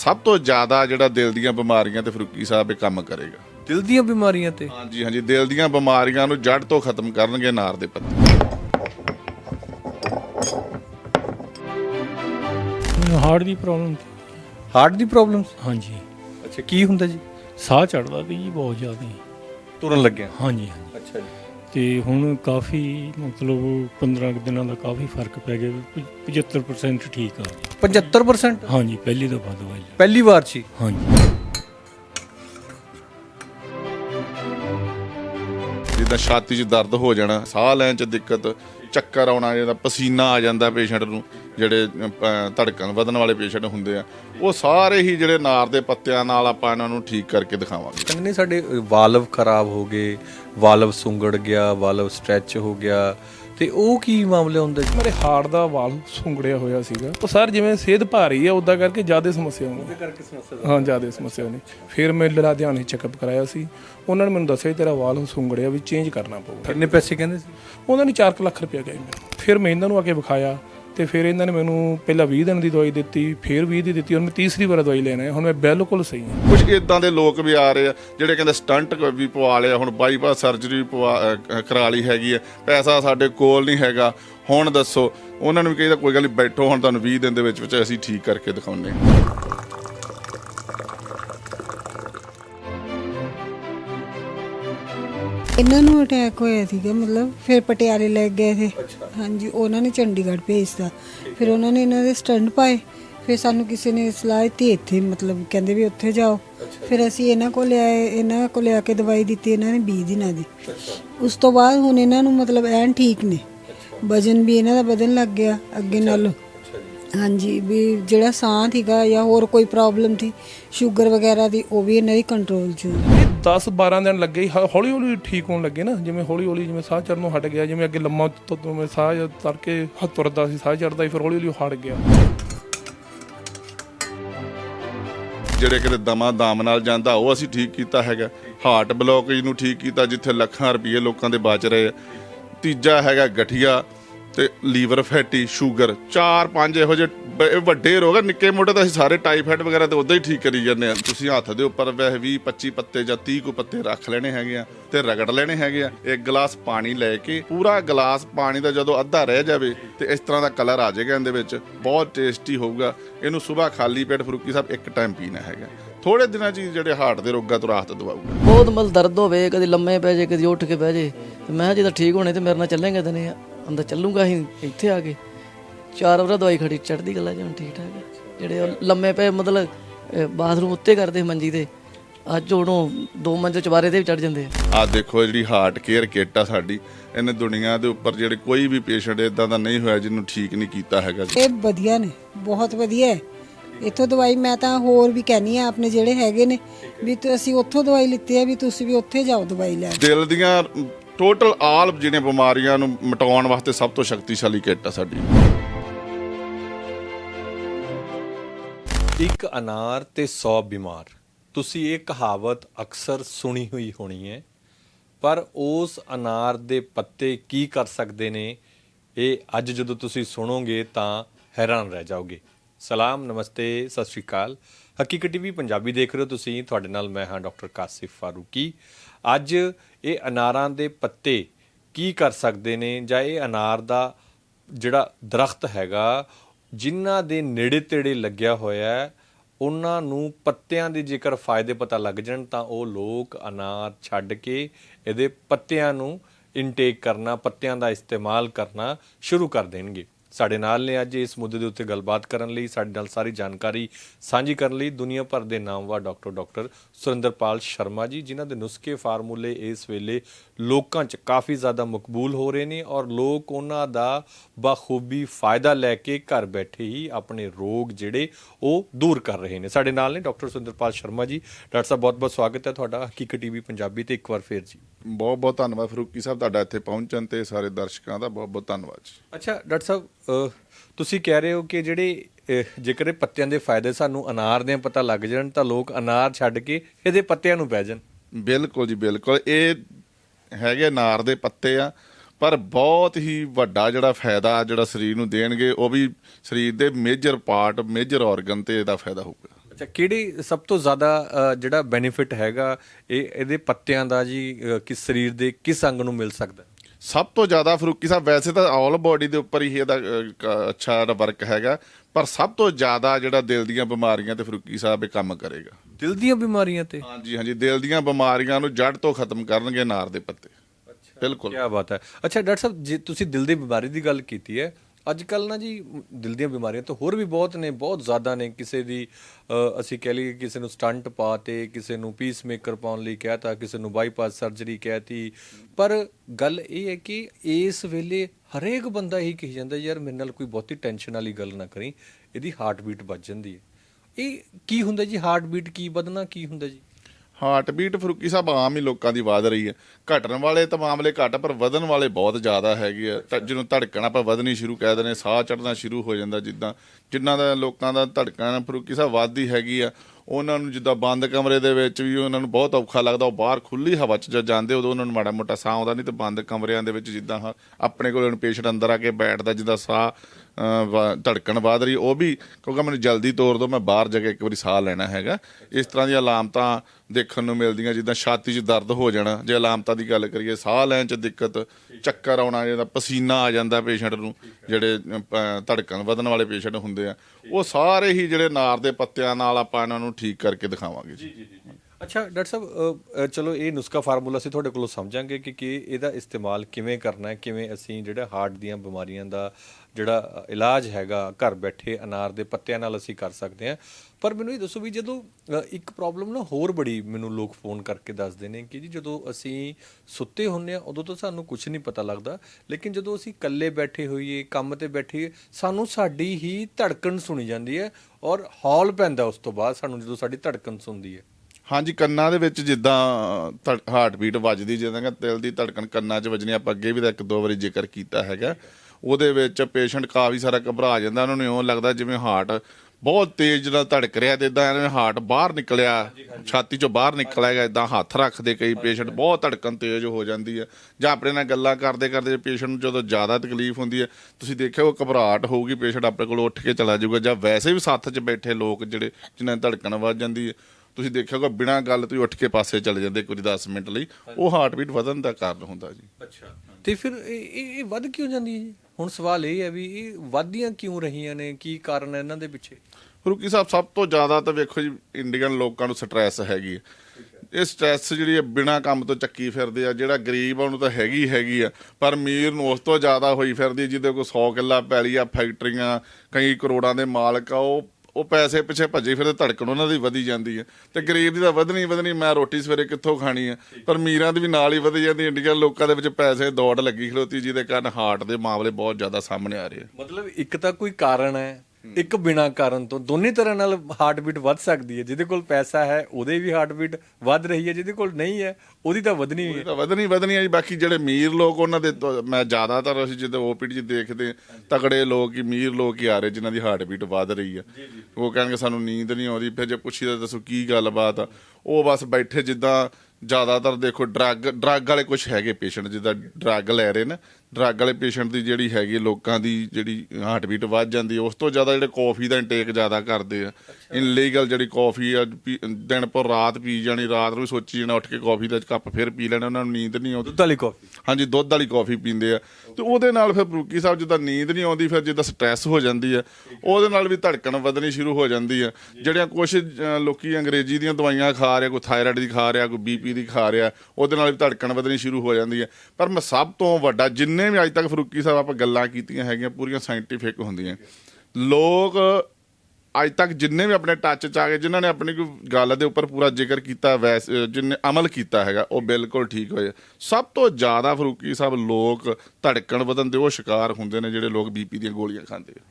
ਸਭ ਤੋਂ ਜ਼ਿਆਦਾ ਜਿਹੜਾ ਦਿਲ ਦੀਆਂ ਬਿਮਾਰੀਆਂ ਤੇ ਫਰੂਕੀ ਸਾਹਿਬ ਇਹ ਕੰਮ ਕਰੇਗਾ। ਦਿਲ ਦੀਆਂ ਬਿਮਾਰੀਆਂ ਤੇ? ਹਾਂਜੀ ਹਾਂਜੀ ਦਿਲ ਦੀਆਂ ਬਿਮਾਰੀਆਂ ਨੂੰ ਜੜ ਤੋਂ ਖਤਮ ਕਰਨਗੇ ਨਾਰ ਦੇ ਪੱਤੇ। ਹਾਰਟ ਦੀ ਪ੍ਰੋਬਲਮ ਹਾਰਟ ਦੀ ਪ੍ਰੋਬਲਮ? ਹਾਂਜੀ। ਅੱਛਾ ਕੀ ਹੁੰਦਾ ਜੀ? ਸਾਹ ਚੜਦਾ ਸੀ ਜੀ ਬਹੁਤ ਜ਼ਿਆਦਾ। ਤੁਰਨ ਲੱਗਿਆ। ਹਾਂਜੀ ਹਾਂਜੀ। ਅੱਛਾ ਜੀ। ਤੇ ਹੁਣ ਕਾਫੀ ਮਤਲਬ 15 ਕੁ ਦਿਨਾਂ ਦਾ ਕਾਫੀ ਫ਼ਰਕ ਪੈ ਗਿਆ ਵੀ 75% ਠੀਕ ਆ। 75% ਹਾਂਜੀ ਪਹਿਲੀ ਦਫਾ ਦਵਾਈ ਲਈ। ਪਹਿਲੀ ਵਾਰ ਸੀ? ਹਾਂਜੀ। ਜਿੱਦਾਂ ਛਾਤੀ 'ਚ ਦਰਦ ਹੋ ਜਾਣਾ ਸਾਹ ਲੈਣ 'ਚ ਦਿੱਕਤ ਚੱਕਰ ਆਉਣਾ ਜਿਹੜਾ ਪਸੀਨਾ ਆ ਜਾਂਦਾ ਪੇਸ਼ੈਂਟ ਨੂੰ, ਜਿਹੜੇ ਧੜਕਣ ਵਧਣ ਵਾਲੇ ਪੇਸ਼ੈਂਟ ਹੁੰਦੇ ਆ। ਉਹ ਸਾਰੇ ਹੀ ਜਿਹੜੇ ਨਾਰ ਦੇ ਪੱਤਿਆਂ ਨਾਲ ਆਪਾਂ ਇਹਨਾਂ ਨੂੰ ਠੀਕ ਕਰਕੇ ਦਿਖਾਵਾਂਗੇ। ਕਹਿੰਦੇ ਸਾਡੇ ਵਾਲਵ ਖਰਾਬ ਹੋ ਗਏ, ਵਾਲਵ ਸੁੰਗੜ ਗਿਆ, ਵਾਲਵ ਸਟ੍ਰੈਚ ਹੋ ਗਿਆ ਤੇ ਉਹ ਕੀ ਮਾਮਲੇ ਹੁੰਦੇ ਜੀ? ਮੇਰੇ ਹਾਰਟ ਦਾ ਵਾਲ ਸੁੰਗੜਿਆ ਹੋਇਆ ਸੀਗਾ। ਉਹ ਸਰ ਜਿਵੇਂ ਸਿਹਤ ਭਾਰੀ ਆ ਉਦਾਂ ਕਰਕੇ ਜ਼ਿਆਦਾ ਸਮੱਸਿਆ ਹੋਣੀ। ਕਰਕੇ ਸਮੱਸਿਆ ਹਾਂ ਜ਼ਿਆਦਾ ਸਮੱਸਿਆ ਹੋਣੀ। ਫਿਰ ਮੈਂ ਲੁਧਿਆਣੇ ਚੈੱਕਅਪ ਕਰਾਇਆ ਸੀ। ਉਹਨਾਂ ਨੇ ਮੈਨੂੰ ਦੱਸਿਆ ਤੇਰਾ ਵਾਲ ਸੁੰਗੜਿਆ ਵੀ ਚੇਂਜ ਕਰਨਾ ਪਊਗਾ। ਕਿੰਨੇ ਪੈਸੇ ਕਹਿੰਦੇ ਸੀ? ਉਹਨਾਂ ਨੇ 4 ਲੱਖ ਰੁਪਇਆ ਕਹੀ ਮੈਨੂੰ। ਫਿਰ ਮੈਂ ਇਹਨਾਂ ਨੂੰ ਆ ਕੇ ਵਿਖਾਇਆ। ਤੇ ਫਿਰ ਇਹਨਾਂ ਨੇ ਮੈਨੂੰ ਪਹਿਲਾਂ 20 ਦਿਨ ਦੀ ਦਵਾਈ ਦਿੱਤੀ, ਫਿਰ 20 ਦੀ ਦਿੱਤੀ, ਹੁਣ ਮੈਂ ਤੀਸਰੀ ਵਾਰ ਦਵਾਈ ਲੈਣਾ ਹੈ ਹੁਣ ਮੈਂ ਬਿਲਕੁਲ ਸਹੀ ਹਾਂ। ਕੁਝ ਇਦਾਂ ਦੇ ਲੋਕ ਵੀ ਆ ਰਹੇ ਆ, ਜਿਹੜੇ ਕਹਿੰਦੇ ਸਟੰਟ ਵੀ ਪਵਾ ਲਿਆ, ਹੁਣ ਬਾਈਪਾਸ ਸਰਜਰੀ ਪਵਾ ਕਰਾ ਲਈ ਹੈਗੀ ਆ, ਪੈਸਾ ਸਾਡੇ ਕੋਲ ਨਹੀਂ ਹੈਗਾ, ਹੁਣ ਦੱਸੋ, ਉਹਨਾਂ ਨੂੰ ਵੀ ਕਹੀਦਾ ਕੋਈ ਗੱਲ ਨਹੀਂ ਬੈਠੋ ਹੁਣ ਤੁਹਾਨੂੰ 20 ਦਿਨ ਦੇ ਵਿੱਚ ਵਿੱਚ ਅਸੀਂ ਠੀਕ ਕਰਕੇ ਦਿਖਾਉਂਦੇ ਹਾਂ। ਇਹਨਾਂ ਨੂੰ ਅਟੈਕ ਹੋਇਆ ਸੀਗਾ ਮਤਲਬ ਫਿਰ ਪਟਿਆਲੇ ਲੈ ਗਏ ਸੀ। ਹਾਂਜੀ ਉਹਨਾਂ ਨੇ ਚੰਡੀਗੜ੍ਹ ਭੇਜਤਾ। ਫਿਰ ਉਹਨਾਂ ਨੇ ਇਹਨਾਂ ਦੇ ਸਟੰਟ ਪਾਏ। ਫਿਰ ਸਾਨੂੰ ਕਿਸੇ ਨੇ ਸਲਾਹ ਦਿੱਤੀ ਇੱਥੇ ਮਤਲਬ ਕਹਿੰਦੇ ਵੀ ਉੱਥੇ ਜਾਓ। ਫਿਰ ਅਸੀਂ ਇਹਨਾਂ ਕੋਲ ਆਏ ਇਹਨਾਂ ਕੋਲ ਆ ਕੇ ਦਵਾਈ ਦਿੱਤੀ ਇਹਨਾਂ ਨੇ 20 ਦਿਨਾਂ ਦੀ। ਉਸ ਤੋਂ ਬਾਅਦ ਹੁਣ ਇਹਨਾਂ ਨੂੰ ਮਤਲਬ ਐਨ ਠੀਕ ਨੇ। ਵਜਨ ਵੀ ਇਹਨਾਂ ਦਾ ਵਧਣ ਲੱਗ ਗਿਆ ਅੱਗੇ ਨਾਲੋਂ। ਹਾਂਜੀ ਵੀ ਜਿਹੜਾ ਸਾਹ ਸੀਗਾ ਜਾਂ ਹੋਰ ਕੋਈ ਪ੍ਰੋਬਲਮ ਸੀ ਸ਼ੂਗਰ ਵਗੈਰਾ ਦੀ ਉਹ ਵੀ ਇਹਨਾਂ ਦੀ ਕੰਟਰੋਲ 'ਚ 10 12 ਦਿਨ ਲੱਗੇ ਹੌਲੀ ਹੌਲੀ ਠੀਕ ਹੋਣ ਲੱਗੇ ਨਾ। ਜਿਵੇਂ ਹੌਲੀ ਹੌਲੀ ਜਿਵੇਂ ਸਾਹ ਚੜਨੋਂ ਹਟ ਗਿਆ, ਜਿਵੇਂ ਅੱਗੇ ਲੰਮਾ ਤੋਂ ਮੈਂ ਸਾਹ ਤਰ ਕੇ ਤੁਰਦਾ ਸੀ, ਸਾਹ ਚੜਦਾ ਸੀ, ਫਿਰ ਹੌਲੀ ਹੌਲੀ ਹਟ ਗਿਆ। ਜਿਹੜੇ ਕਿਤੇ ਦਮਾ ਦਾਮ ਨਾਲ ਜਾਂਦਾ, ਉਹ ਅਸੀਂ ਠੀਕ ਕੀਤਾ ਹੈਗਾ। ਹਾਰਟ ਬਲੋਕੇਜ ਨੂੰ ਠੀਕ ਕੀਤਾ, ਜਿੱਥੇ ਲੱਖਾਂ ਰੁਪਏ ਲੋਕਾਂ ਦੇ ਬਚ ਰਹੇ ਤੀਜਾ ਹੈਗਾ ਗਠੀਆ। ਤੇ ਲੀਵਰ ਫੈਟੀ, ਸ਼ੂਗਰ, ਚਾਰ ਪੰਜ ਇਹੋ ਜਿਹੇ ਵੱਡੇ ਰੋਗ ਆ, ਨਿੱਕੇ ਮੋਟੇ ਤਾਂ ਅਸੀਂ ਸਾਰੇ ਟਾਈਫਾਇਡ ਵਗੈਰਾ ਤੇ ਉਦਾਂ ਹੀ ਠੀਕ ਕਰੀ ਜਾਂਦੇ ਆ। ਤੁਸੀਂ ਹੱਥ ਦੇ ਉੱਪਰ ਵੈਸੇ 20 25 ਪੱਤੇ ਜਾਂ 30 ਕੁ ਪੱਤੇ ਰੱਖ ਲੈਣੇ ਹੈਗੇ ਆ ਤੇ ਰਗੜ ਲੈਣੇ ਹੈਗੇ ਆ। ਇੱਕ ਗਲਾਸ ਪਾਣੀ ਲੈ ਕੇ, ਪੂਰਾ ਗਲਾਸ ਪਾਣੀ ਦਾ ਜਦੋਂ ਅੱਧਾ ਰਹਿ ਜਾਵੇ ਤੇ ਇਸ ਤਰ੍ਹਾਂ ਦਾ ਕਲਰ ਆ ਜਾਏਗਾ ਇਹਦੇ ਵਿੱਚ, ਬਹੁਤ ਟੇਸਟੀ ਹੋਊਗਾ। ਇਹਨੂੰ ਸਵੇਰ ਖਾਲੀ ਪੇਟ ਫਰੂਕੀ ਸਾਹਿਬ ਇੱਕ ਟਾਈਮ ਪੀਣਾ ਹੈਗਾ। ਥੋੜੇ ਦਿਨਾਂ 'ਚ ਹੀ ਜਿਹੜੇ ਹਾਰਟ ਦੇ ਰੋਗਾਂ ਤੋਂ ਰਾਹਤ ਦਵਾਊਗਾ। ਬਹੁਤ ਮਤਲਬ ਦਰਦ ਹੋਵੇ, ਕਦੇ ਲੰਮੇ ਪੈ ਜੇ ਕਦੇ ਉੱਠ ਕੇ ਬਹਿ ਜੇ ਤੇ ਮੈਂ ਕਿਹਾ ਜੇ ਠੀਕ ਹੋਣੇ ਤੇ ਮੇਰੇ ਨਾਲ ਚੱਲੇਂਗੇ ਤੇ ਨਹੀਂ ਅੰਦਰ ਚੱਲੂਗਾ ਹੀ ਇੱਥੇ ਆ ਕੇ। ਚਾਰ ਵਾਰ ਦਵਾਈ ਖੜੀ ਚੜਦੀ ਗੱਲਾਂ ਜਿਵੇਂ ਠੀਕ ਠਾਕ ਹੈ। ਜਿਹੜੇ ਉਹ ਲੰਮੇ ਪਏ ਮਤਲਬ ਅਹ, ਬਾਥਰੂਮ ਉੱਤੇ ਕਰਦੇ ਮੰਜੀ ਤੇ ਅੱਜ ਉਹਨੂੰ ਦੋ ਮੰਜੇ ਚਵਾਰੇ ਤੇ ਵੀ ਚੜ ਜਾਂਦੇ ਆ। ਆ ਦੇਖੋ ਜਿਹੜੀ ਹਾਰਟ ਕੇਅਰ ਕਿੱਟ ਆ ਸਾਡੀ ਇਹਨੇ ਦੁਨੀਆ ਦੇ ਉੱਪਰ ਜਿਹੜੇ ਕੋਈ ਵੀ ਪੇਸ਼ੈਂਟ ਇਦਾਂ ਦਾ ਨਹੀਂ ਹੋਇਆ ਜਿਹਨੂੰ ਠੀਕ ਨਹੀਂ ਕੀਤਾ ਹੈਗਾ ਜੀ। ਇਹ ਵਧੀਆ ਨੇ ਬਹੁਤ ਵਧੀਆ ਹੈ। ਇੱਥੋਂ ਦਵਾਈ ਮੈਂ ਤਾਂ ਹੋਰ ਵੀ ਕਹਿਨੀ ਆ ਆਪਣੇ ਜਿਹੜੇ ਹੈਗੇ ਨੇ ਵੀ ਅਸੀਂ ਉੱਥੋਂ ਦਵਾਈ ਲਿੱਤੀ ਹੈ ਵੀ ਤੁਸੀਂ ਵੀ ਉੱਥੇ ਜਾਓ ਦਵਾਈ ਲੈਣ। ਦਿਲ ਦੀਆਂ ਟੋਟਲ ਆਲ ਜਿਹੜੀਆਂ ਬਿਮਾਰੀਆਂ ਨੂੰ ਮਿਟਾਉਣ ਵਾਸਤੇ ਸਭ ਤੋਂ ਸ਼ਕਤੀਸ਼ਾਲੀ ਕਿੱਟ ਆ ਸਾਡੀ। ਇੱਕ ਅਨਾਰ ਤੇ 100 ਬਿਮਾਰ। ਤੁਸੀਂ ਇਹ ਕਹਾਵਤ ਅਕਸਰ ਸੁਣੀ ਹੋਈ ਹੋਣੀ ਹੈ, ਪਰ ਉਸ ਅਨਾਰ ਦੇ ਪੱਤੇ ਕੀ ਕਰ ਸਕਦੇ ਨੇ, ਇਹ ਅੱਜ ਜਦੋਂ ਤੁਸੀਂ ਸੁਣੋਗੇ ਤਾਂ ਹੈਰਾਨ ਰਹਿ ਜਾਓਗੇ। ਸਲਾਮ, ਨਮਸਤੇ, ਸਤਿ ਸ਼੍ਰੀ ਅਕਾਲ। ਹਕੀਕਤ ਟੀਵੀ ਪੰਜਾਬੀ ਦੇਖ ਰਹੇ ਹੋ ਤੁਸੀਂ। ਤੁਹਾਡੇ ਨਾਲ ਮੈਂ ਹਾਂ ਡਾਕਟਰ ਕਾਸਿਫ ਫਾਰੂਕੀ। ਅੱਜ ਇਹ ਅਨਾਰਾਂ ਦੇ ਪੱਤੇ ਕੀ ਕਰ ਸਕਦੇ ਨੇ ਜਾਂ ਇਹ ਅਨਾਰ ਦਾ ਜਿਹੜਾ ਦਰਖਤ ਹੈਗਾ, ਜਿਨ੍ਹਾਂ ਦੇ ਨੇੜੇ ਤੇੜੇ ਲੱਗਿਆ ਹੋਇਆ ਹੈ, ਉਹਨਾਂ ਨੂੰ ਪੱਤਿਆਂ ਦੇ ਜੇਕਰ ਫਾਇਦੇ ਪਤਾ ਲੱਗ ਜਾਣ ਤਾਂ ਉਹ ਲੋਕ ਅਨਾਰ ਛੱਡ ਕੇ ਇਹਦੇ ਪੱਤਿਆਂ ਨੂੰ ਇਨਟੇਕ ਕਰਨਾ, ਪੱਤਿਆਂ ਦਾ ਇਸਤੇਮਾਲ ਕਰਨਾ ਸ਼ੁਰੂ ਕਰ ਦੇਣਗੇ। ਸਾਡੇ ਨਾਲ ਨੇ ਅੱਜ ਇਸ ਮੁੱਦੇ ਦੇ ਉੱਤੇ ਗੱਲਬਾਤ ਕਰਨ ਲਈ, ਸਾਡੇ ਨਾਲ ਸਾਰੀ ਜਾਣਕਾਰੀ ਸਾਂਝੀ ਕਰਨ ਲਈ ਦੁਨੀਆ ਭਰ ਦੇ ਨਾਮਵਰ ਡਾਕਟਰ ਡਾਕਟਰ ਸੁਰਿੰਦਰਪਾਲ ਸ਼ਰਮਾ ਜੀ, ਜਿਨ੍ਹਾਂ ਦੇ ਨੁਸਖੇ ਫਾਰਮੂਲੇ ਇਸ ਵੇਲੇ ਲੋਕਾਂ 'ਚ ਕਾਫੀ ਜ਼ਿਆਦਾ ਮਕਬੂਲ ਹੋ ਰਹੇ ਨੇ ਔਰ ਲੋਕ ਉਹਨਾਂ ਦਾ ਬਖੂਬੀ ਫਾਇਦਾ ਲੈ ਕੇ ਘਰ ਬੈਠੇ ਹੀ ਆਪਣੇ ਰੋਗ ਜਿਹੜੇ ਉਹ ਦੂਰ ਕਰ ਰਹੇ ਨੇ। ਸਾਡੇ ਨਾਲ ਨੇ ਡਾਕਟਰ ਸੁਰਿੰਦਰਪਾਲ ਸ਼ਰਮਾ ਜੀ। ਡਾਕਟਰ ਸਾਹਿਬ ਬਹੁਤ-ਬਹੁਤ ਸਵਾਗਤ ਹੈ ਤੁਹਾਡਾ ਹਕੀਕਤ ਟੀਵੀ ਪੰਜਾਬੀ ਤੇ ਇੱਕ ਵਾਰ ਫੇਰ ਜੀ। ਬਹੁਤ ਬਹੁਤ ਧੰਨਵਾਦ ਫਰੂਕੀ ਸਾਹਿਬ ਤੁਹਾਡਾ ਇੱਥੇ ਪਹੁੰਚਣ ਤੇ ਸਾਰੇ ਦਰਸ਼ਕਾਂ ਦਾ ਬਹੁਤ ਬਹੁਤ ਧੰਨਵਾਦ ਜੀ। ਅੱਛਾ ਡਾਕਟਰ ਸਾਹਿਬ ਤੁਸੀਂ ਕਹਿ ਰਹੇ ਹੋ ਕਿ ਜਿਹੜੇ ਜੇਕਰ ਇਹ ਪੱਤਿਆਂ ਦੇ ਫਾਇਦੇ ਸਾਨੂੰ ਅਨਾਰ ਦੇ ਪਤਾ ਲੱਗ ਜਾਣ ਤਾਂ ਲੋਕ ਅਨਾਰ ਛੱਡ ਕੇ ਇਹਦੇ ਪੱਤਿਆਂ ਨੂੰ ਪੈ ਜਾਣ। ਬਿਲਕੁਲ ਜੀ ਬਿਲਕੁਲ। ਇਹ ਹੈਗੇ ਨਾਰ ਦੇ ਪੱਤੇ ਆ ਪਰ ਬਹੁਤ ਹੀ ਵੱਡਾ ਜਿਹੜਾ ਫਾਇਦਾ ਜਿਹੜਾ ਸਰੀਰ ਨੂੰ ਦੇਣਗੇ ਉਹ ਵੀ ਸਰੀਰ ਦੇ ਮੇਜਰ ਪਾਰਟ ਮੇਜਰ ਆਰਗਨ ਤੇ ਇਹਦਾ ਫਾਇਦਾ ਹੋਊਗਾ। ਅੱਛਾ ਕਿਹੜੀ ਸਭ ਤੋਂ ਜ਼ਿਆਦਾ ਜਿਹੜਾ ਬੈਨੀਫਿਟ ਹੈਗਾ ਇਹ ਇਹਦੇ ਪੱਤਿਆਂ ਦਾ ਜੀ ਕਿਸ ਸਰੀਰ ਦੇ ਕਿਸ ਅੰਗ ਨੂੰ ਮਿਲ ਸਕਦਾ? ਸਭ ਤੋਂ ਜ਼ਿਆਦਾ ਫਰੂਕੀ ਸਾਹਿਬ ਵੈਸੇ ਤਾਂ ਆਲ ਬਾਡੀ ਦੇ ਉੱਪਰ ਹੀ ਇਹਦਾ ਅੱਛਾ ਵਰਕ ਹੈਗਾ। ਪਰ ਸਭ ਤੋਂ ਜ਼ਿਆਦਾ ਜਿਹੜਾ ਦਿਲ ਦੀਆਂ ਬਿਮਾਰੀਆਂ ਤੇ ਫਰੂਕੀ ਸਾਹਿਬ ਇਹ ਕੰਮ ਕਰੇਗਾ। ਦਿਲ ਦੀਆਂ ਬਿਮਾਰੀਆਂ ਤੇ? ਹਾਂਜੀ ਹਾਂਜੀ ਦਿਲ ਦੀਆਂ ਬਿਮਾਰੀਆਂ ਨੂੰ ਜੜ ਤੋਂ ਖਤਮ ਕਰਨਗੇ ਅਨਾਰ ਦੇ ਪੱਤੇ। ਬਿਲਕੁਲ। ਕੀ ਬਾਤ ਹੈ। ਅੱਛਾ ਡਾਕਟਰ ਸਾਹਿਬ ਜੇ ਤੁਸੀਂ ਦਿਲ ਦੀ ਬਿਮਾਰੀ ਦੀ ਗੱਲ ਕੀਤੀ ਹੈ ਅੱਜ ਕੱਲ ਨਾ ਜੀ, ਦਿਲ ਦੀਆਂ ਬਿਮਾਰੀਆਂ ਤਾਂ ਹੋਰ ਵੀ ਬਹੁਤ ਨੇ, ਬਹੁਤ ਜ਼ਿਆਦਾ ਨੇ। ਕਿਸੇ ਦੀ ਅਸੀਂ ਕਹਿ ਲਈਏ ਕਿਸੇ ਨੂੰ ਸਟੰਟ ਪਾਤੇ ਕਿਸੇ ਨੂੰ ਪੀਸਮੇਕਰ ਪਾਉਣ ਲਈ ਕਹਿਤਾ ਕਿਸੇ ਨੂੰ ਬਾਈਪਾਸ ਸਰਜਰੀ ਕਹਿਤੀ ਪਰ ਗੱਲ ਇਹ ਹੈ ਕਿ ਇਸ ਵੇਲੇ ਹਰੇਕ ਬੰਦਾ ਇਹੀ ਕਹੀ ਜਾਂਦਾ, ਯਾਰ, ਮੇਰੇ ਨਾਲ ਕੋਈ ਬਹੁਤੀ ਟੈਨਸ਼ਨ ਵਾਲੀ ਗੱਲ ਨਾ ਕਰੀ। ਇਹਦੀ ਹਾਰਟ ਬੀਟ ਵੱਜ ਜਾਂਦੀ ਹੈ। ਇਹ ਕੀ ਹੁੰਦਾ ਜੀ? ਹਾਰਟ ਬੀਟ ਕੀ ਵਧਣਾ, ਕੀ ਹੁੰਦਾ ਜੀ? ਹਾਰਟ ਬੀਟ ਫਰੂਕੀ ਸਾਹਿਬ ਆਮ ਹੀ ਲੋਕਾਂ ਦੀ ਵਧ ਰਹੀ ਹੈ। ਘਟਣ ਵਾਲੇ ਤਾਂ ਮਾਮਲੇ ਘੱਟ, ਪਰ ਵਧਣ ਵਾਲੇ ਬਹੁਤ ਜ਼ਿਆਦਾ ਹੈਗੇ ਆ। ਤਾਂ ਜਿਹਨੂੰ ਧੜਕਣ ਆਪਾਂ ਵਧਣੀ ਸ਼ੁਰੂ ਕਹਿ ਦਿੰਦੇ ਸਾਹ ਚੜਨਾ ਸ਼ੁਰੂ ਹੋ ਜਾਂਦਾ ਜਿੱਦਾਂ, ਜਿਨ੍ਹਾਂ ਦਾ ਲੋਕਾਂ ਦਾ ਧੜਕਣ ਫਰੂਕੀ ਸਾਹਿਬ ਵੱਧਦੀ ਹੈਗੀ ਆ। ਉਹਨਾਂ ਨੂੰ ਜਿੱਦਾਂ ਬੰਦ ਕਮਰੇ ਦੇ ਵਿੱਚ ਵੀ ਉਹਨਾਂ ਨੂੰ ਬਹੁਤ ਔਖਾ ਲੱਗਦਾ, ਉਹ ਬਾਹਰ ਖੁੱਲੀ ਹਵਾ 'ਚ ਜਦ ਜਾਂਦੇ ਉਦੋਂ ਉਹਨਾਂ ਨੂੰ ਮਾੜਾ ਮੋਟਾ ਸਾਹ ਆਉਂਦਾ, ਨਹੀਂ ਤੇ ਬੰਦ ਕਮਰਿਆਂ ਦੇ ਵਿੱਚ ਜਿੱਦਾਂ ਹ- ਆਪਣੇ ਕੋਲ ਪੇਸ਼ੈਂਟ ਅੰਦਰ ਆ ਕੇ ਬੈਠਦਾ, ਜਿੱਦਾਂ ਸਾਹ ਧੜਕਣ ਵੱਧ ਰਹੀ ਉਹ ਵੀ ਕਿਉਂਕਿ ਮੈਨੂੰ ਜਲਦੀ ਤੋਰ ਦਿਓ, ਮੈਂ ਬਾਹਰ ਜਾ ਕੇ ਇੱਕ ਵਾਰੀ ਸਾਹ ਲੈਣਾ ਹੈਗਾ। ਇਸ ਤਰ੍ਹਾਂ ਦੀਆਂ ਅਲਾਮਤਾਂ ਦੇਖਣ ਨੂੰ ਮਿਲਦੀਆਂ, ਜਿੱਦਾਂ ਛਾਤੀ 'ਚ ਦਰਦ ਹੋ ਜਾਣਾ। ਜੇ ਅਲਾਮਤਾਂ ਦੀ ਗੱਲ ਕਰੀਏ, ਸਾਹ ਲੈਣ 'ਚ ਦਿੱਕਤ, ਚੱਕਰ ਆਉਣਾ ਜਿਹਦਾ ਪਸੀਨਾ ਆ ਜਾਂਦਾ ਪੇਸ਼ੈਂਟ ਨੂੰ, ਜਿਹੜੇ ਧੜਕਣ ਵਧਣ ਵਾਲੇ ਪੇਸ਼ੈਂਟ ਹੁੰਦੇ ਆ। ਉਹ ਸਾਰੇ ਹੀ ਜਿਹੜੇ ਨਾਰ ਦੇ ਪੱਤਿਆਂ ਨਾਲ ਆਪਾਂ ਇਹਨਾਂ ਨੂੰ ਠੀਕ ਕਰਕੇ ਦਿਖਾਵਾਂਗੇ ਜੀ। ਅੱਛਾ, ਡਾਕਟਰ ਸਾਹਿਬ ਚਲੋ ਇਹ ਨੁਸਖਾ ਫਾਰਮੂਲਾ ਅਸੀਂ ਤੁਹਾਡੇ ਕੋਲੋਂ ਸਮਝਾਂਗੇ ਕਿ ਕਿ ਇਹਦਾ ਇਸਤੇਮਾਲ ਕਿਵੇਂ ਕਰਨਾ ਹੈ, ਕਿਵੇਂ ਅਸੀਂ ਜਿਹੜਾ ਹਾਰਟ ਦੀਆਂ ਬਿਮਾਰੀਆਂ ਦਾ ਜਿਹੜਾ ਇਲਾਜ ਹੈਗਾ, ਘਰ ਬੈਠੇ ਅਨਾਰ ਦੇ ਪੱਤਿਆਂ ਨਾਲ ਅਸੀਂ ਕਰ ਸਕਦੇ ਹਾਂ। ਪਰ ਮੈਨੂੰ ਇਹ ਦੱਸੋ ਵੀ ਜਦੋਂ ਇੱਕ ਪ੍ਰੋਬਲਮ ਨਾ ਹੋਰ ਬੜੀ ਮੈਨੂੰ ਲੋਕ ਫੋਨ ਕਰਕੇ ਦੱਸਦੇ ਨੇ ਕਿ ਜੀ ਜਦੋਂ ਅਸੀਂ ਸੁੱਤੇ ਹੁੰਨੇ ਆ ਉਦੋਂ ਤਾਂ ਸਾਨੂੰ ਕੁਝ ਨਹੀਂ ਪਤਾ ਲੱਗਦਾ। ਲੇਕਿਨ ਜਦੋਂ ਅਸੀਂ ਇਕੱਲੇ ਬੈਠੇ ਹੋਈਏ, ਕੰਮ ਤੇ ਬੈਠੇ, ਸਾਨੂੰ ਸਾਡੀ ਹੀ ਧੜਕਣ ਸੁਣੀ ਜਾਂਦੀ ਹੈ ਔਰ ਹੌਲ ਪੈਂਦਾ ਉਸ ਤੋਂ ਬਾਅਦ ਸਾਨੂੰ ਜਦੋਂ ਸਾਡੀ ਧੜਕਣ ਸੁਣਦੀ ਹੈ। ਹਾਂਜੀ, ਕੰਨਾਂ ਦੇ ਵਿੱਚ ਜਿੱਦਾਂ ਹਾਰਟ ਬੀਟ ਵੱਜਦੀ, ਜਿੱਦਾਂ ਕਿ ਦਿਲ ਦੀ ਧੜਕਣ ਕੰਨਾਂ 'ਚ ਵੱਜਣੀ, ਆਪਾਂ ਅੱਗੇ ਵੀ ਤਾਂ ਇੱਕ ਦੋ ਵਾਰੀ ਜ਼ਿਕਰ ਕੀਤਾ ਹੈਗਾ। ਉਹਦੇ ਵਿੱਚ ਪੇਸ਼ੈਂਟ ਕਾਫੀ ਸਾਰਾ ਘਬਰਾ ਜਾਂਦਾ, ਉਹਨਾਂ ਨੂੰ ਇਉਂ ਲੱਗਦਾ ਜਿਵੇਂ ਹਾਰਟ ਬਹੁਤ ਤੇਜ਼ ਨਾਲ ਧੜਕ ਰਿਹਾ ਤੇ ਇਦਾਂ ਨੇ ਹਾਰਟ ਬਾਹਰ ਨਿਕਲਿਆ, ਛਾਤੀ 'ਚੋਂ ਬਾਹਰ ਨਿਕਲਿਆ ਇਦਾਂ ਹੱਥ ਰੱਖਦੇ ਕਈ ਪੇਸ਼ੈਂਟ ਬਹੁਤ ਧੜਕਣ ਤੇਜ਼ ਹੋ ਜਾਂਦੀ ਹੈ। ਜਾਂ ਆਪਣੇ ਨਾਲ ਗੱਲਾਂ ਕਰਦੇ ਕਰਦੇ ਪੇਸ਼ੈਂਟ ਨੂੰ ਜਦੋਂ ਜ਼ਿਆਦਾ ਤਕਲੀਫ ਹੁੰਦੀ ਹੈ, ਤੁਸੀਂ ਦੇਖਿਓ ਉਹ ਘਬਰਾਹਟ ਹੋਊਗੀ ਪੇਸ਼ੈਂਟ ਆਪਣੇ ਕੋਲ ਉੱਠ ਕੇ ਚਲਾ ਜਾਊਗਾ, ਜਾਂ ਵੈਸੇ ਵੀ ਸੱਥ 'ਚ ਬੈਠੇ ਲੋਕ ਜਿਹੜੇ, ਜਿਨ੍ਹਾਂ ਦੀ ਧੜਕਣ ਵੱਧ ਜਾਂਦੀ ਹੈ ਤੁਸੀਂ ਦੇਖਿਆ ਹੋਗਾ ਬਿਨਾਂ ਗੱਲ ਤੋਂ ਹੀ ਉੱਠ ਕੇ ਪਾਸੇ ਚਲੇ ਜਾਂਦੇ ਕੋਈ 10 ਮਿੰਟ ਲਈ। ਉਹ ਹਾਰਟ ਬੀਟ ਵਧਣ ਦਾ ਕਾਰਨ ਹੁੰਦਾ ਜੀ। ਅੱਛਾ। ਤੇ ਫਿਰ ਇਹ ਇਹ ਵੱਧ ਕਿਉਂ ਜਾਂਦੀ ਹੈ ਜੀ? ਹੁਣ ਸਵਾਲ ਇਹ ਹੈ ਵੀ ਇਹ ਵੱਧਦੀਆਂ ਕਿਉਂ ਰਹੀਆਂ ਨੇ? ਕੀ ਕਾਰਨ ਹੈ ਇਹਨਾਂ ਦੇ ਪਿੱਛੇ? ਫਰੂਕੀ ਸਾਹਿਬ ਸਭ ਤੋਂ ਜ਼ਿਆਦਾ ਤਾਂ ਵੇਖੋ ਜੀ ਇੰਡੀਅਨ ਲੋਕਾਂ ਨੂੰ ਸਟ੍ਰੈਸ ਹੈਗੀ ਹੈ। ਇਹ ਸਟ੍ਰੈਸ ਜਿਹੜੀ ਹੈ ਬਿਨਾਂ ਕੰਮ ਤੋਂ ਚੱਕੀ ਫਿਰਦੇ ਆ ਜਿਹੜਾ ਗਰੀਬ ਆ ਉਹਨੂੰ ਤਾਂ ਹੈਗੀ ਹੈਗੀ ਆ। ਪਰ ਅਮੀਰ ਨੂੰ ਉਸ ਤੋਂ ਜ਼ਿਆਦਾ ਹੋਈ ਫਿਰਦੀ ਜਿਹਦੇ ਕੋਲ 100 ਕਿੱਲਾ ਪੈਲੀ ਆ ਫੈਕਟਰੀਆਂ ਕਈ ਕਰੋੜਾਂ ਦੇ ਮਾਲਕ ਆ ਉਹ ਉਹ ਪੈਸੇ ਪਿੱਛੇ ਭੱਜੇ ਫਿਰਦੇ, ਧੜਕਣ ਉਹਨਾਂ ਦੀ ਵਧੀ ਜਾਂਦੀ ਹੈ। ਤੇ ਗਰੀਬ ਦੀ ਤਾਂ ਵਧਣੀ ਵਧਣੀ, ਮੈਂ ਰੋਟੀ ਸਵੇਰੇ ਕਿੱਥੋਂ ਖਾਣੀ ਹੈ? ਪਰ ਅਮੀਰਾਂ ਦੀ ਵੀ ਨਾਲ ਹੀ ਵਧੀ ਜਾਂਦੀ ਇੰਡੀਆ ਲੋਕਾਂ ਦੇ ਵਿੱਚ ਪੈਸੇ ਦੌੜ ਲੱਗੀ ਖਲੋਤੀ, ਜਿਹਦੇ ਕਾਰਨ ਹਾਰਟ ਦੇ ਮਾਮਲੇ ਬਹੁਤ ਜ਼ਿਆਦਾ ਸਾਹਮਣੇ ਆ ਰਹੇ ਆ ਮਤਲਬ ਇੱਕ ਤਾਂ ਕੋਈ ਕਾਰਨ ਹੈ ਇੱਕ ਬਿਨਾ ਕਾਰਨ ਤੋਂ ਦੋਨੇ ਤਰ੍ਹਾਂ ਨਾਲ ਹਾਰਟ ਬੀਟ ਵੱਧ ਸਕਦੀ ਹੈ ਜਿਹਦੇ ਕੋਲ ਪੈਸਾ ਹੈ ਉਹਦੇ ਵੀ ਹਾਰਟ ਬੀਟ ਵੱਧ ਰਹੀ ਹੈ ਜਿਹਦੇ ਕੋਲ ਨਹੀਂ ਹੈ ਉਹਦੀ ਤਾਂ ਵਧਣੀ ਹੈ। ਤਾਂ ਵਧਣੀ ਵਧਣੀ ਆ ਜੀ। ਬਾਕੀ ਜਿਹੜੇ ਅਮੀਰ ਲੋਕ ਉਹਨਾਂ ਦੇ ਮੈਂ ਜ਼ਿਆਦਾਤਰ ਅਸੀਂ ਜਦੋਂ ਓਪੀਡੀ 'ਚ ਦੇਖਦੇ ਹਾਂ, ਤਗੜੇ ਲੋਕ ਹੀ ਅਮੀਰ ਲੋਕ ਹੀ ਆ ਰਹੇ ਜਿਨ੍ਹਾਂ ਦੀ ਹਾਰਟ ਬੀਟ ਵੱਧ ਰਹੀ ਆ ਉਹ ਕਹਿਣਗੇ ਸਾਨੂੰ ਨੀਂਦ ਨਹੀਂ ਆਉਂਦੀ ਫਿਰ ਜੇ ਪੁੱਛੀਦਾ ਦੱਸੋ ਕੀ ਗੱਲਬਾਤ ਆ। ਉਹ ਬਸ ਬੈਠੇ ਜਿੱਦਾਂ ਜ਼ਿਆਦਾਤਰ ਦੇਖੋ ਡਰੱਗ ਡਰੱਗ ਵਾਲੇ ਕੁਝ ਹੈਗੇ ਪੇਸ਼ੈਂਟ ਜਿੱਦਾਂ ਡਰੱਗ ਲੈ ਰਹੇ ਨੇ। ਡਰੱਗ ਵਾਲੇ ਪੇਸ਼ੈਂਟ ਦੀ ਜਿਹੜੀ ਹੈਗੀ ਲੋਕਾਂ ਦੀ ਜਿਹੜੀ ਹਾਰਟ ਬੀਟ ਵੱਧ ਜਾਂਦੀ ਹੈ ਉਸ ਤੋਂ ਜ਼ਿਆਦਾ ਜਿਹੜੇ ਕਾਫੀ ਦਾ ਇਨਟੇਕ ਜ਼ਿਆਦਾ ਕਰਦੇ ਆ। ਇਨਲੀਗਲ ਜਿਹੜੀ ਕਾਫੀ ਆ ਪੀ- ਦਿਨ ਪਰ ਰਾਤ ਪੀ ਜਾਣੀ ਰਾਤ ਨੂੰ ਵੀ ਸੋਚੀ ਜਾਣਾ ਉੱਠ ਕੇ ਕਾਫੀ ਦਾ ਕੱਪ ਫਿਰ ਪੀ ਲੈਣਾ ਉਹਨਾਂ ਨੂੰ ਨੀਂਦ ਨਹੀਂ ਆਉਂਦੀ। ਦੁੱਧ ਵਾਲੀ ਕਾਫੀ ਹਾਂਜੀ ਦੁੱਧ ਵਾਲੀ ਕਾਫੀ ਪੀਂਦੇ ਆ। ਤੇ ਉਹਦੇ ਨਾਲ ਫਿਰ ਬਰੂਕੀ ਸਾਹਿਬ ਜਿੱਦਾਂ ਨੀਂਦ ਨਹੀਂ ਆਉਂਦੀ ਫਿਰ ਜਿੱਦਾਂ ਸਟ੍ਰੈਸ ਹੋ ਜਾਂਦੀ ਹੈ ਉਹਦੇ ਨਾਲ ਵੀ ਧੜਕਣ ਵਧਣੀ ਸ਼ੁਰੂ ਹੋ ਜਾਂਦੀ ਹੈ ਜਿਹੜੀਆਂ ਕੁਝ ਲੋਕੀ ਅੰਗਰੇਜ਼ੀ ਦੀਆਂ ਦਵਾਈਆਂ ਖਾ ਰਿਹਾ ਕੋਈ ਥਾਇਰਾਇਡ ਦੀ ਖਾ ਰਿਹਾ ਕੋਈ ਬੀਪੀ ਦੀ ਖਾ ਰਿਹਾ ਉਹਦੇ ਨਾਲ ਵੀ ਧੜਕਣ ਵਧਣੀ ਸ਼ੁਰੂ ਹੋ ਜਾਂਦੀ ਹੈ। ਪਰ ਮੈਂ ਸਭ ਤੋਂ ਵੱਡਾ ਜਿੰਨੇ ਵੀ ਅੱਜ ਤੱਕ ਫਰੂਕੀ ਸਾਹਿਬ ਆਪਾਂ ਗੱਲਾਂ ਕੀਤੀਆਂ ਹੈਗੀਆਂ ਪੂਰੀਆਂ ਸਾਇੰਟੀਫਿਕ ਹੁੰਦੀਆਂ। ਲੋਕ ਅੱਜ ਤੱਕ ਜਿੰਨੇ ਵੀ ਆਪਣੇ ਟੱਚ ਚ ਆ ਗਏ ਜਿਨ੍ਹਾਂ ਨੇ ਆਪਣੀ ਕੋਈ ਗੱਲ ਦੇ ਉੱਪਰ ਪੂਰਾ ਜ਼ਿਕਰ ਕੀਤਾ ਵੈਸ ਜਿੰਨੇ ਅਮਲ ਕੀਤਾ ਹੈਗਾ ਉਹ ਬਿਲਕੁਲ ਠੀਕ ਹੋਏ। ਸਭ ਤੋਂ ਜ਼ਿਆਦਾ ਫਰੂਕੀ ਸਾਹਿਬ ਲੋਕ ਧੜਕਣ ਵਧਣ ਦੇ ਉਹ ਸ਼ਿਕਾਰ ਹੁੰਦੇ ਨੇ ਜਿਹੜੇ ਲੋਕ ਬੀਪੀ ਦੀਆਂ ਗੋਲੀਆਂ ਖਾਂਦੇ ਆ।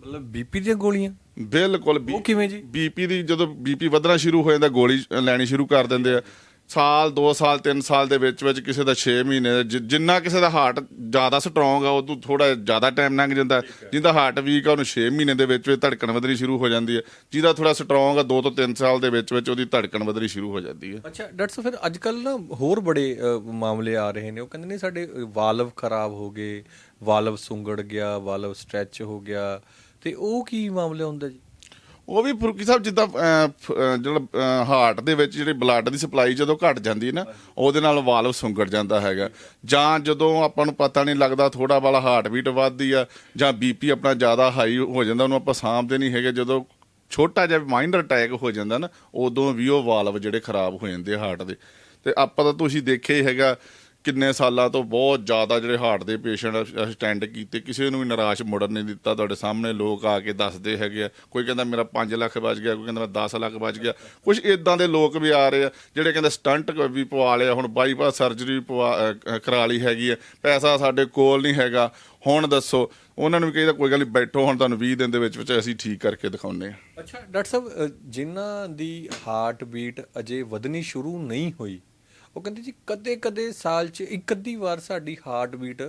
ਮਤਲਬ ਬੀਪੀ ਦੀਆਂ ਗੋਲੀਆਂ? ਬਿਲਕੁਲ ਉਹ ਕਿਵੇਂ ਜੀ? ਬੀਪੀ ਦੀ ਜਦੋਂ ਬੀਪੀ ਵਧਣਾ ਸ਼ੁਰੂ ਹੋ ਜਾਂਦਾ ਗੋਲੀ ਲੈਣੀ ਸ਼ੁਰੂ ਕਰ ਦਿੰਦੇ ਆ। ਸਾਲ 2 ਸਾਲ 3 ਸਾਲ ਦੇ ਵਿੱਚ ਵਿੱਚ ਕਿਸੇ ਦਾ 6 ਮਹੀਨੇ ਜਿ- ਜਿੰਨਾ ਕਿਸੇ ਦਾ ਹਾਰਟ ਜ਼ਿਆਦਾ ਸਟਰੋਂਗ ਆ ਉਹ ਤੋਂ ਥੋੜਾ ਜ਼ਿਆਦਾ ਟਾਈਮ ਲੰਘ ਜਾਂਦਾ। ਜਿਹਦਾ ਹਾਰਟ ਵੀਕ ਆ ਉਹਨੂੰ 6 ਮਹੀਨੇ ਦੇ ਵਿੱਚ ਵਿੱਚ ਧੜਕਣ ਵਧਣੀ ਸ਼ੁਰੂ ਹੋ ਜਾਂਦੀ ਹੈ ਜਿਹਦਾ ਥੋੜਾ ਸਟਰੋਂਗ ਆ 2 ਤੋਂ 3 ਸਾਲ ਦੇ ਵਿੱਚ ਵਿੱਚ ਉਹਦੀ ਧੜਕਣ ਵਧਣੀ ਸ਼ੁਰੂ ਹੋ ਜਾਂਦੀ ਹੈ ਅੱਛਾ ਡਾਕਟਰ ਸਾਹਿਬ ਫਿਰ ਅੱਜ ਕੱਲ ਨਾ ਹੋਰ ਬੜੇ ਅ, ਮਾਮਲੇ ਆ ਰਹੇ ਨੇ। ਉਹ ਕਹਿੰਦੇ ਨੇ ਸਾਡੇ ਵਾਲਵ ਖਰਾਬ ਹੋ ਗਏ ਵਾਲਵ ਸੁੰਗੜ ਗਿਆ ਵਾਲਵ ਸਟ੍ਰੈਚ ਹੋ ਗਿਆ। ਤੇ ਉਹ ਕੀ ਮਾਮਲਾ ਹੁੰਦਾ ਜੀ? ਉਹ ਵੀ ਫੁਰਕੀ ਸਾਹਿਬ ਜਿੱਦਾਂ ਫ- ਜਿਹੜਾ ਹਾਰਟ ਦੇ ਵਿੱਚ ਜਿਹੜੀ ਬਲੱਡ ਦੀ ਸਪਲਾਈ ਜਦੋਂ ਘਟ ਜਾਂਦੀ ਹੈ ਨਾ, ਉਹਦੇ ਨਾਲ ਵਾਲਵ ਸੁੰਗੜ ਜਾਂਦਾ ਹੈਗਾ। ਜਾਂ ਜਦੋਂ ਆਪਾਂ ਨੂੰ ਪਤਾ ਨਹੀਂ ਲੱਗਦਾ ਥੋੜਾ ਵਾਲਾ ਹਾਰਟ ਬੀਟ ਵੱਧਦੀ ਆ, ਜਾਂ ਬੀਪੀ ਆਪਣਾ ਜ਼ਿਆਦਾ ਹਾਈ ਹੋ ਜਾਂਦਾ, ਉਹਨੂੰ ਆਪਾਂ ਸਾਂਭਦੇ ਨਹੀਂ ਹੈਗੇ। ਜਦੋਂ ਛੋਟਾ ਜਿਹਾ ਮਾਈਨਰ ਅਟੈਕ ਹੋ ਜਾਂਦਾ ਨਾ, ਉਦੋਂ ਵੀ ਉਹ ਵਾਲਵ ਜਿਹੜੇ ਖਰਾਬ ਹੋ ਜਾਂਦੇ ਹਾਰਟ ਦੇ। ਤੇ ਆਪਾਂ ਤਾਂ ਤੁਸੀਂ ਦੇਖਿਆ ਹੀ ਹੈਗਾ ਕਿੰਨੇ ਸਾਲਾਂ ਤੋਂ ਬਹੁਤ ਜ਼ਿਆਦਾ ਜਿਹੜੇ ਹਾਰਟ ਦੇ ਪੇਸ਼ੈਂਟ ਸਟੈਂਡ ਕੀਤੇ ਕਿਸੇ ਨੂੰ ਵੀ ਨਿਰਾਸ਼ ਮੁੜਨ ਨਹੀਂ ਦਿੱਤਾ ਤੁਹਾਡੇ ਸਾਹਮਣੇ ਲੋਕ ਆ ਕੇ ਦੱਸਦੇ ਹੈਗੇ ਆ। ਕੋਈ ਕਹਿੰਦਾ ਮੇਰਾ 5 ਲੱਖ ਬਚ ਗਿਆ ਕੋਈ ਕਹਿੰਦਾ ਮੇਰਾ 10 ਲੱਖ ਬਚ ਗਿਆ। ਕੁਝ ਇਦਾਂ ਦੇ ਲੋਕ ਵੀ ਆ ਰਹੇ ਆ ਜਿਹੜੇ ਕਹਿੰਦੇ ਸਟੰਟ ਵੀ ਪਵਾ ਲਿਆ ਹੁਣ ਬਾਈਪਾਸ ਸਰਜਰੀ ਵੀ ਪਵਾ ਕਰਾ ਲਈ ਹੈਗੀ ਆ। ਪੈਸਾ ਸਾਡੇ ਕੋਲ ਨਹੀਂ ਹੈਗਾ। ਹੁਣ ਦੱਸੋ ਉਹਨਾਂ ਨੂੰ ਵੀ ਕਹੀਦਾ ਕੋਈ ਗੱਲ ਨਹੀਂ ਬੈਠੋ ਹੁਣ ਤੁਹਾਨੂੰ 20 ਦਿਨ ਦੇ ਵਿੱਚ ਵਿੱਚ ਅਸੀਂ ਠੀਕ ਕਰਕੇ ਦਿਖਾਉਂਦੇ ਆ ਅੱਛਾ ਡਾਕਟਰ ਸਾਹਿਬ ਅ, ਜਿਨ੍ਹਾਂ ਦੀ ਹਾਰਟ ਬੀਟ ਅਜੇ ਵਧਣੀ ਸ਼ੁਰੂ ਨਹੀਂ ਹੋਈ ਉਹ ਕਹਿੰਦੇ ਜੀ, ਕਦੇ-ਕਦੇ ਸਾਲ 'ਚ ਇੱਕ ਅੱਧੀ ਵਾਰ ਸਾਡੀ ਹਾਰਟ ਬੀਟ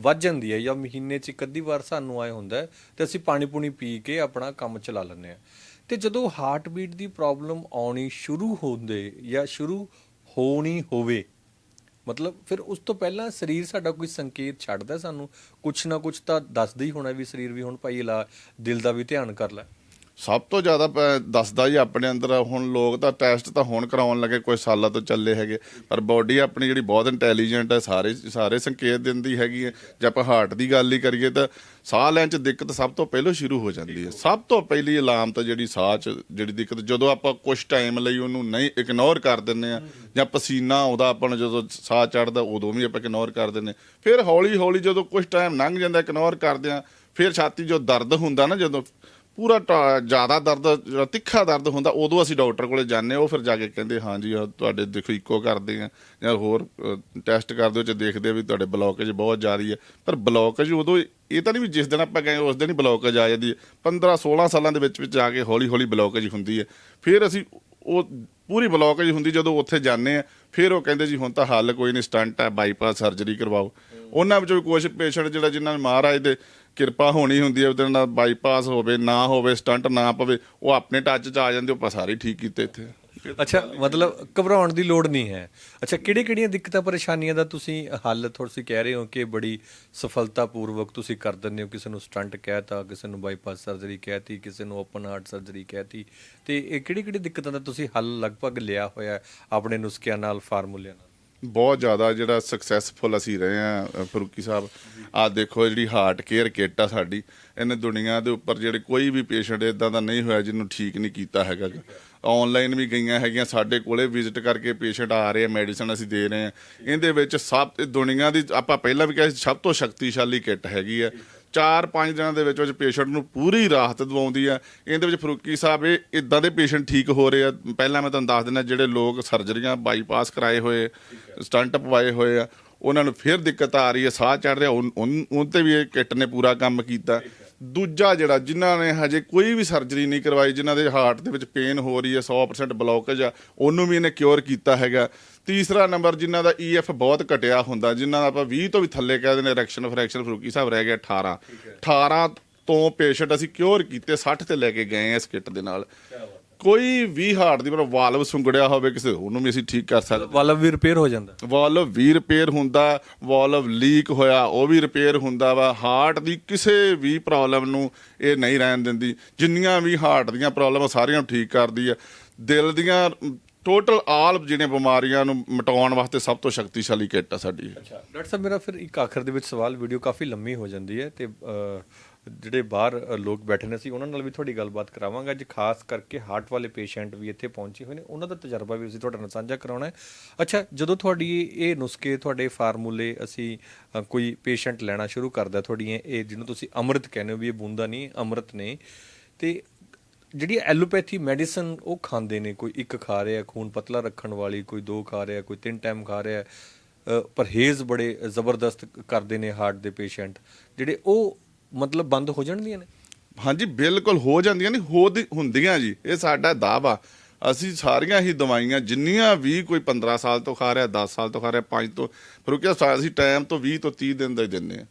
ਵੱਧ ਜਾਂਦੀ ਹੈ ਜਾਂ ਮਹੀਨੇ 'ਚ ਇੱਕ ਅੱਧੀ ਵਾਰ ਸਾਨੂੰ ਆਏ ਹੁੰਦਾ ਹੈ ਤੇ ਅਸੀਂ ਪਾਣੀ ਪੂਣੀ ਪੀ ਕੇ ਆਪਣਾ ਕੰਮ ਚਲਾ ਲੈਂਦੇ ਆ ਤੇ ਜਦੋਂ ਹਾਰਟ ਬੀਟ ਦੀ ਪ੍ਰੋਬਲਮ ਆਉਣੀ ਸ਼ੁਰੂ ਹੁੰਦੇ ਜਾਂ ਸ਼ੁਰੂ ਹੋਣੀ ਹੋਵੇ, ਮਤਲਬ ਫਿਰ ਉਸ ਤੋਂ ਪਹਿਲਾਂ ਸਰੀਰ ਸਾਡਾ ਕੋਈ ਸੰਕੇਤ ਛੱਡਦਾ ਸਾਨੂੰ? ਕੁਛ ਨਾ ਕੁਛ ਤਾਂ ਦੱਸਦਾ ਹੀ ਹੋਣਾ ਵੀ ਸਰੀਰ ਵੀ ਹੁਣ ਭਾਈ ਲਾ, ਦਿਲ ਦਾ ਵੀ ਧਿਆਨ ਕਰ ਲੈ। ਸਭ ਤੋਂ ਜ਼ਿਆਦਾ ਪ- ਦੱਸਦਾ ਜੀ ਆਪਣੇ ਅੰਦਰ ਆ। ਹੁਣ ਲੋਕ ਤਾਂ ਟੈਸਟ ਤਾਂ ਹੁਣ ਕਰਾਉਣ ਲੱਗੇ, ਕੋਈ ਸਾਲਾਂ ਤੋਂ ਚੱਲੇ ਹੈਗੇ। ਪਰ ਬਾਡੀ ਆਪਣੀ ਜਿਹੜੀ ਬਹੁਤ ਇੰਟੈਲੀਜੈਂਟ ਹੈ, ਸਾਰੇ ਸਾਰੇ ਸੰਕੇਤ ਦਿੰਦੀ ਹੈਗੀ ਹੈ। ਜੇ ਆਪਾਂ ਹਾਰਟ ਦੀ ਗੱਲ ਹੀ ਕਰੀਏ ਤਾਂ ਸਾਹ ਲੈਣ ਚ ਦਿੱਕਤ ਸਭ ਤੋਂ ਪਹਿਲਾਂ ਸ਼ੁਰੂ ਹੋ ਜਾਂਦੀ ਹੈ। ਸਭ ਤੋਂ ਪਹਿਲੀ ਅਲਾਮ ਤਾਂ ਜਿਹੜੀ ਸਾਹ ਚ, ਜਿਹੜੀ ਦਿੱਕਤ, ਜਦੋਂ ਆਪਾਂ ਕੁਝ ਟਾਈਮ ਲਈ ਉਹਨੂੰ ਨਹੀਂ ਇਗਨੋਰ ਕਰ ਦਿੰਨੇ ਆ ਜਾਂ ਪਸੀਨਾ ਆਉਂਦਾ ਆਪਾਂ ਨੂੰ ਜਦੋਂ ਸਾਹ ਚੜਦਾ ਉਦੋਂ ਵੀ ਆਪਾਂ ਇਗਨੋਰ ਕਰ ਦਿੰਨੇ ਫਿਰ ਹੌਲੀ ਹੌਲੀ ਜਦੋਂ ਕੁਝ ਟਾਈਮ ਲੰਘ ਜਾਂਦਾ ਇਗਨੋਰ ਕਰਦੇ ਆ ਫਿਰ ਛਾਤੀ ਜੋ ਦਰਦ ਹੁੰਦਾ ਨਾ ਜਦੋਂ ਪੂਰਾ ਟ- ਜ਼ਿਆਦਾ ਦਰਦ ਤਿੱਖਾ ਦਰਦ ਹੁੰਦਾ, ਉਦੋਂ ਅਸੀਂ ਡਾਕਟਰ ਕੋਲੇ ਜਾਂਦੇ ਹਾਂ, ਉਹ ਫਿਰ ਜਾ ਕੇ ਕਹਿੰਦੇ ਹਾਂਜੀ ਤੁਹਾਡੇ ਦੇਖੋ ਇੱਕੋ ਕਰਦੇ ਆ, ਜਾਂ ਹੋਰ ਟੈਸਟ ਕਰਦੇ ਹੋ ਚ ਦੇਖਦੇ ਵੀ ਤੁਹਾਡੇ ਬਲੌਕੇਜ ਬਹੁਤ ਜ਼ਿਆਦੀ ਹੈ ਪਰ ਬਲੌਕੇਜ ਉਦੋਂ ਇਹ ਤਾਂ ਨਹੀਂ ਵੀ ਜਿਸ ਦਿਨ ਆਪਾਂ ਗਏ, ਉਸ ਦਿਨ ਹੀ ਬਲੌਕੇਜ ਆ ਜਾਂਦੀ ਹੈ। 15 16 ਸਾਲਾਂ ਦੇ ਵਿੱਚ ਵਿੱਚ ਜਾ ਕੇ ਹੌਲੀ ਹੌਲੀ ਬਲੌਕੇਜ ਹੁੰਦੀ ਹੈ। ਫਿਰ ਅਸੀਂ ਉਹ ਪੂਰੀ ਬਲੌਕੇਜ ਹੁੰਦੀ ਜਦੋਂ ਉੱਥੇ ਜਾਂਦੇ ਆ, ਫਿਰ ਉਹ ਕਹਿੰਦੇ ਜੀ ਹੁਣ ਤਾਂ ਹੱਲ ਕੋਈ ਨਹੀਂ, ਸਟੰਟ ਹੈ ਬਾਈਪਾਸ ਸਰਜਰੀ ਕਰਵਾਓ। ਉਹਨਾਂ ਵਿੱਚੋਂ ਕੁਝ ਪੇਸ਼ੈਂਟ ਜਿਹੜਾ ਜਿਨ੍ਹਾਂ ਨੇ ਮਹਾਰਾਜ ਦੇ ਕਿਰਪਾ ਹੋਣੀ ਹੁੰਦੀ ਹੈ ਉਹਦੇ ਨਾਲ ਬਾਈਪਾਸ ਹੋਵੇ, ਨਾ ਹੋਵੇ, ਸਟੰਟ ਨਾ ਪਵੇ, ਉਹ ਆਪਣੇ ਟੱਚ 'ਚ ਆ ਜਾਂਦੇ, ਉਹ ਆਪਾਂ ਸਾਰੇ ਠੀਕ ਕੀਤੇ ਇੱਥੇ। ਅੱਛਾ, ਮਤਲਬ ਘਬਰਾਉਣ ਦੀ ਲੋੜ ਨਹੀਂ ਹੈ। ਅੱਛਾ ਕਿਹੜੀ ਕਿਹੜੀਆਂ ਦਿੱਕਤਾਂ, ਪਰੇਸ਼ਾਨੀਆਂ ਦਾ ਤੁਸੀਂ ਹੱਲ ਤੁਸੀਂ ਕਹਿ ਰਹੇ ਹੋ ਕਿ ਬੜੀ ਸਫਲਤਾਪੂਰਵਕ ਤੁਸੀਂ ਕਰ ਦਿੰਦੇ ਹੋ? ਕਿਸੇ ਨੂੰ ਸਟੰਟ ਕਹਿਤਾ, ਕਿਸੇ ਨੂੰ ਬਾਈਪਾਸ ਸਰਜਰੀ ਕਹਿਤੀ, ਕਿਸੇ ਨੂੰ ਓਪਨ ਹਾਰਟ ਸਰਜਰੀ ਕਹਿਤੀ। ਤੇ ਇਹ ਕਿਹੜੀ ਕਿਹੜੀ ਦਿੱਕਤਾਂ ਦਾ ਤੁਸੀਂ ਹੱਲ ਲਗਭਗ ਲਿਆ ਹੋਇਆ ਆਪਣੇ ਨੁਸਖਿਆਂ ਨਾਲ, ਫਾਰਮੂਲਿਆਂ ਨਾਲ? ਬਹੁਤ ਜ਼ਿਆਦਾ ਜਿਹੜਾ ਸਕਸੈਸਫੁਲ ਅਸੀਂ ਰਹੇ ਆ ਫਰੂਕੀ ਸਾਹਿਬ। ਆ ਦੇਖੋ ਜਿਹੜੀ ਹਾਰਟ ਕੇਅਰ ਕਿੱਟ ਆ ਸਾਡੀ, ਇਹਨੇ ਦੁਨੀਆ ਦੇ ਉੱਪਰ ਜਿਹੜੇ ਕੋਈ ਵੀ ਪੇਸ਼ੈਂਟ ਇਦਾਂ ਦਾ ਨਹੀਂ ਹੋਇਆ ਜਿਹਨੂੰ ਠੀਕ ਨਹੀਂ ਕੀਤਾ ਹੈਗਾ। ਆਨਲਾਈਨ ਵੀ ਗਈਆਂ ਹੈਗੀਆਂ ਸਾਡੇ ਕੋਲੇ ਵਿਜ਼ਿਟ ਕਰਕੇ ਪੇਸ਼ੈਂਟ ਆ ਰਹੇ ਆ ਮੈਡੀਸਨ ਅਸੀਂ ਦੇ ਰਹੇ ਆ। ਇਹਦੇ ਵਿੱਚ ਸਭ ਦੁਨੀਆ ਦੀ ਆਪਾਂ ਪਹਿਲਾਂ ਵੀ ਕਿਹਾ ਸੀ, ਸਭ ਤੋਂ ਸ਼ਕਤੀਸ਼ਾਲੀ ਕਿੱਟ ਹੈਗੀ ਆ। ਚਾਰ ਪੰਜ ਦਿਨਾਂ ਦੇ ਵਿੱਚ ਵਿੱਚ ਪੇਸ਼ੈਂਟ ਨੂੰ ਪੂਰੀ ਰਾਹਤ ਦਵਾਉਂਦੀ ਆ। ਇਹਦੇ ਵਿੱਚ ਫਰੂਕੀ ਸਾਹਿਬ ਇਹ ਇਦਾਂ ਦੇ ਪੇਸ਼ੈਂਟ ਠੀਕ ਹੋ ਰਹੇ ਆ। ਪਹਿਲਾਂ ਮੈਂ ਤੁਹਾਨੂੰ ਦੱਸ ਦਿੰਦਾ ਜਿਹੜੇ ਲੋਕ ਸਰਜਰੀਆਂ ਬਾਈਪਾਸ ਕਰਾਏ ਹੋਏ ਸਟੰਟ ਪਵਾਏ ਹੋਏ ਆ ਉਹਨਾਂ ਨੂੰ ਫਿਰ ਦਿੱਕਤ ਆ ਰਹੀ ਹੈ ਸਾਹ ਚੜ ਰਿਹਾ ਉਹ ਤੇ ਵੀ ਇਹ ਕਿੱਟ ਨੇ ਪੂਰਾ ਕੰਮ ਕੀਤਾ। ਦੂਜਾ ਜਿਹੜਾ ਜਿਨ੍ਹਾਂ ਨੇ ਹਜੇ ਕੋਈ ਵੀ ਸਰਜਰੀ ਨਹੀਂ ਕਰਵਾਈ ਜਿਨ੍ਹਾਂ ਦੇ ਹਾਰਟ ਦੇ ਵਿੱਚ ਪੇਨ ਹੋ ਰਹੀ ਹੈ 100% ਬਲੌਕੇਜ ਆ ਉਹਨੂੰ ਵੀ ਇਹਨੇ ਕਿਉਰ ਕੀਤਾ ਹੈਗਾ। ਤੀਸਰਾ ਨੰਬਰ ਜਿਨ੍ਹਾਂ ਦਾ ਈਐਫ ਬਹੁਤ ਘਟਿਆ ਹੁੰਦਾ ਜਿਨ੍ਹਾਂ ਦਾ ਆਪਾਂ 20 ਤੋਂ ਵੀ ਥੱਲੇ ਕਹਿ ਦਿੰਦੇ ਰੈਕਸ਼ਨ ਫ੍ਰੈਕਸ਼ਨ ਫਰੂਕੀ ਸਾਹਿਬ ਰਹਿ ਗਿਆ 18 18 ਤੋਂ ਪੇਸ਼ੈਂਟ ਅਸੀਂ ਕਿਉਰ ਕੀਤੇ 60 ਤੇ ਲੈ ਕੇ ਗਏ ਆ ਇਸ ਕਿੱਟ ਦੇ ਨਾਲ। ਕੋਈ ਵੀ ਹਾਰਟ ਦੀ ਮਤਲਬ ਵਾਲਵ ਸੁੰਗੜਿਆ ਹੋਵੇ ਕਿਸੇ ਉਹਨੂੰ ਵੀ ਅਸੀਂ ਠੀਕ ਕਰ ਸਕਦੇ ਵਾਲਵ ਵੀ ਰਿਪੇਅਰ ਹੋ ਜਾਂਦਾ। ਵਾਲਵ ਵੀ ਰਿਪੇਅਰ ਹੁੰਦਾ ਵਾਲਵ ਲੀਕ ਹੋਇਆ ਉਹ ਵੀ ਰਿਪੇਅਰ ਹੁੰਦਾ ਵਾ। ਹਾਰਟ ਦੀ ਕਿਸੇ ਵੀ ਪ੍ਰੋਬਲਮ ਨੂੰ ਇਹ ਨਹੀਂ ਰਹਿਣ ਦਿੰਦੀ। ਜਿੰਨੀਆਂ ਵੀ ਹਾਰਟ ਦੀਆਂ ਪ੍ਰੋਬਲਮ ਸਾਰੀਆਂ ਨੂੰ ਠੀਕ ਕਰਦੀ ਆ। ਦਿਲ ਦੀਆਂ ਟੋਟਲ ਆਲ ਜਿਹੜੀਆਂ ਬਿਮਾਰੀਆਂ ਨੂੰ ਮਿਟਾਉਣ ਵਾਸਤੇ ਸਭ ਤੋਂ ਸ਼ਕਤੀਸ਼ਾਲੀ ਕਿੱਟ ਆ ਸਾਡੀ। ਡਾਕਟਰ ਸਾਹਿਬ ਮੇਰਾ ਫਿਰ ਇੱਕ ਆਖਰ ਦੇ ਵਿੱਚ ਸਵਾਲ ਵੀਡੀਓ ਕਾਫੀ ਲੰਮੀ ਹੋ ਜਾਂਦੀ ਹੈ ਤੇ ਅ, ਜਿਹੜੇ ਬਾਹਰ ਲੋਕ ਬੈਠੇ ਨੇ ਸੀ ਉਹਨਾਂ ਨਾਲ ਵੀ ਤੁਹਾਡੀ ਗੱਲਬਾਤ ਕਰਾਵਾਂਗਾ। ਅੱਜ ਖਾਸ ਕਰਕੇ ਹਾਰਟ ਵਾਲੇ ਪੇਸ਼ੈਂਟ ਵੀ ਇੱਥੇ ਪਹੁੰਚੇ ਹੋਏ ਨੇ। ਉਹਨਾਂ ਦਾ ਤਜਰਬਾ ਵੀ ਅਸੀਂ ਤੁਹਾਡੇ ਨਾਲ ਸਾਂਝਾ ਕਰਾਉਣਾ ਹੈ। ਅੱਛਾ, ਜਦੋਂ ਤੁਹਾਡੀ ਇਹ ਨੁਸਖੇ, ਤੁਹਾਡੇ ਫਾਰਮੂਲੇ ਅਸੀਂ ਕੋਈ ਪੇਸ਼ੈਂਟ ਲੈਣਾ ਸ਼ੁਰੂ ਕਰਦਾ ਤੁਹਾਡੀਆਂ ਇਹ ਜਿਹਨੂੰ ਤੁਸੀਂ ਅੰਮ੍ਰਿਤ ਕਹਿੰਦੇ ਹੋ ਵੀ ਇਹ ਬੂੰਦਾ ਨਹੀਂ, ਅੰਮ੍ਰਿਤ ਨੇ, ਤੇ ਜਿਹੜੀ ਐਲੋਪੈਥੀ ਮੈਡੀਸਨ ਉਹ ਖਾਂਦੇ ਨੇ, ਕੋਈ ਇੱਕ ਖਾ ਰਿਹਾ, ਖੂਨ ਪਤਲਾ ਰੱਖਣ ਵਾਲੀ, ਕੋਈ ਦੋ ਖਾ ਰਿਹਾ, ਕੋਈ ਤਿੰਨ ਟਾਈਮ ਖਾ ਰਿਹਾ ਪਰਹੇਜ਼ ਬੜੇ ਜ਼ਬਰਦਸਤ ਕਰਦੇ ਨੇ ਹਾਰਟ ਦੇ ਪੇਸ਼ੈਂਟ ਜਿਹੜੇ ਉਹ ਮਤਲਬ ਬੰਦ ਹੋ ਜਾਣਦੀਆਂ ਨੇ? ਹਾਂਜੀ ਬਿਲਕੁਲ ਹੋ ਜਾਂਦੀਆਂ ਨਹੀਂ ਹੋ ਹੁੰਦੀਆਂ ਜੀ। ਇਹ ਸਾਡਾ ਦਾਅਵਾ। ਅਸੀਂ ਸਾਰੀਆਂ ਹੀ ਦਵਾਈਆਂ ਜਿੰਨੀਆਂ ਵੀ ਕੋਈ 15 ਸਾਲ ਤੋਂ ਖਾ ਰਿਹਾ 10 ਸਾਲ ਤੋਂ ਖਾ ਰਿਹਾ 5 ਤੋਂ ਕਿਹਾ ਅਸੀਂ ਟਾਈਮ ਤੋਂ 20 ਤੋਂ 30 ਦਿਨ ਦਾ ਹੀ। ਦਿੰਦੇ ਆ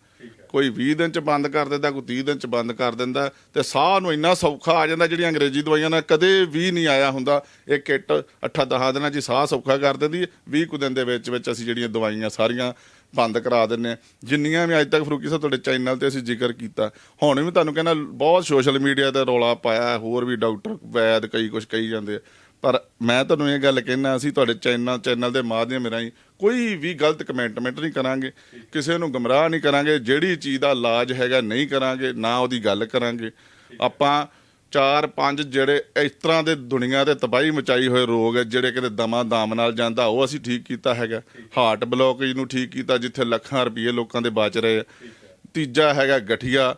ਕੋਈ 20 ਦਿਨ ਚ ਬੰਦ ਕਰ ਦਿੰਦਾ ਕੋਈ 30 ਦਿਨ ਚ ਬੰਦ ਕਰ ਦਿੰਦਾ ਤੇ ਸਾਹ ਨੂੰ ਇੰਨਾ ਸੌਖਾ ਆ ਜਾਂਦਾ ਜਿਹੜੀਆਂ ਅੰਗਰੇਜ਼ੀ ਦਵਾਈਆਂ ਨਾਲ ਕਦੇ ਵੀ ਨਹੀਂ ਆਇਆ ਹੁੰਦਾ। ਇਹ ਕਿੱਟ 8-10 ਦਿਨਾਂ ਚ ਹੀ ਸਾਹ ਸੌਖਾ ਕਰ ਦਿੰਦੀ ਹੈ। 20 ਕੁ ਦਿਨ ਦੇ ਵਿੱਚ ਵਿੱਚ ਅਸੀਂ ਜਿਹੜੀਆਂ ਦਵਾਈਆਂ ਸਾਰੀਆਂ ਬੰਦ ਕਰਾ ਦਿੰਨੇ ਆ। ਜਿੰਨੀਆਂ ਵੀ ਅੱਜ ਤੱਕ ਫਰੂਕੀ ਸਾਹਿਬ ਤੁਹਾਡੇ ਚੈਨਲ ਤੇ ਅਸੀਂ ਜ਼ਿਕਰ ਕੀਤਾ, ਹੁਣ ਵੀ ਤੁਹਾਨੂੰ ਕਹਿੰਦਾ ਬਹੁਤ ਸੋਸ਼ਲ ਮੀਡੀਆ ਤੇ ਰੌਲਾ ਪਾਇਆ ਹੋਰ ਵੀ ਡਾਕਟਰ ਵੈਦ ਕਈ ਕੁਝ ਕਹੀ ਜਾਂਦੇ ਆ। ਪਰ ਮੈਂ ਤੁਹਾਨੂੰ ਇਹ ਗੱਲ ਕਹਿਣਾ ਅਸੀਂ ਤੁਹਾਡੇ ਚੈਨਲ ਚੈਨਲ ਦੇ ਮਾਧਿਅਮ ਰਾਹੀਂ ਕੋਈ ਵੀ ਗਲਤ ਕਮੈਂਟਮੈਂਟ ਨਹੀਂ ਕਰਾਂਗੇ, ਕਿਸੇ ਨੂੰ ਗਮਰਾਹ ਨਹੀਂ ਕਰਾਂਗੇ, ਜਿਹੜੀ ਚੀਜ਼ ਦਾ ਇਲਾਜ ਹੈਗਾ ਨਹੀਂ ਕਰਾਂਗੇ, ਨਾ ਉਹਦੀ ਗੱਲ ਕਰਾਂਗੇ। ਆਪਾਂ ਚਾਰ ਪੰਜ ਜਿਹੜੇ ਇਸ ਤਰ੍ਹਾਂ ਦੇ ਦੁਨੀਆ ਤੇ ਤਬਾਹੀ ਮਚਾਈ ਹੋਏ ਰੋਗ ਹੈ, ਜਿਹੜੇ ਕਿਤੇ ਦਮਾ ਦਾਮ ਨਾਲ ਜਾਂਦਾ, ਉਹ ਅਸੀਂ ਠੀਕ ਕੀਤਾ ਹੈਗਾ। ਹਾਰਟ ਬਲੋਕੇਜ ਨੂੰ ਠੀਕ ਕੀਤਾ, ਜਿੱਥੇ ਲੱਖਾਂ ਰੁਪਏ ਲੋਕਾਂ ਦੇ ਬਚ ਰਹੇ ਆ। ਤੀਜਾ ਹੈਗਾ ਗਠੀਆ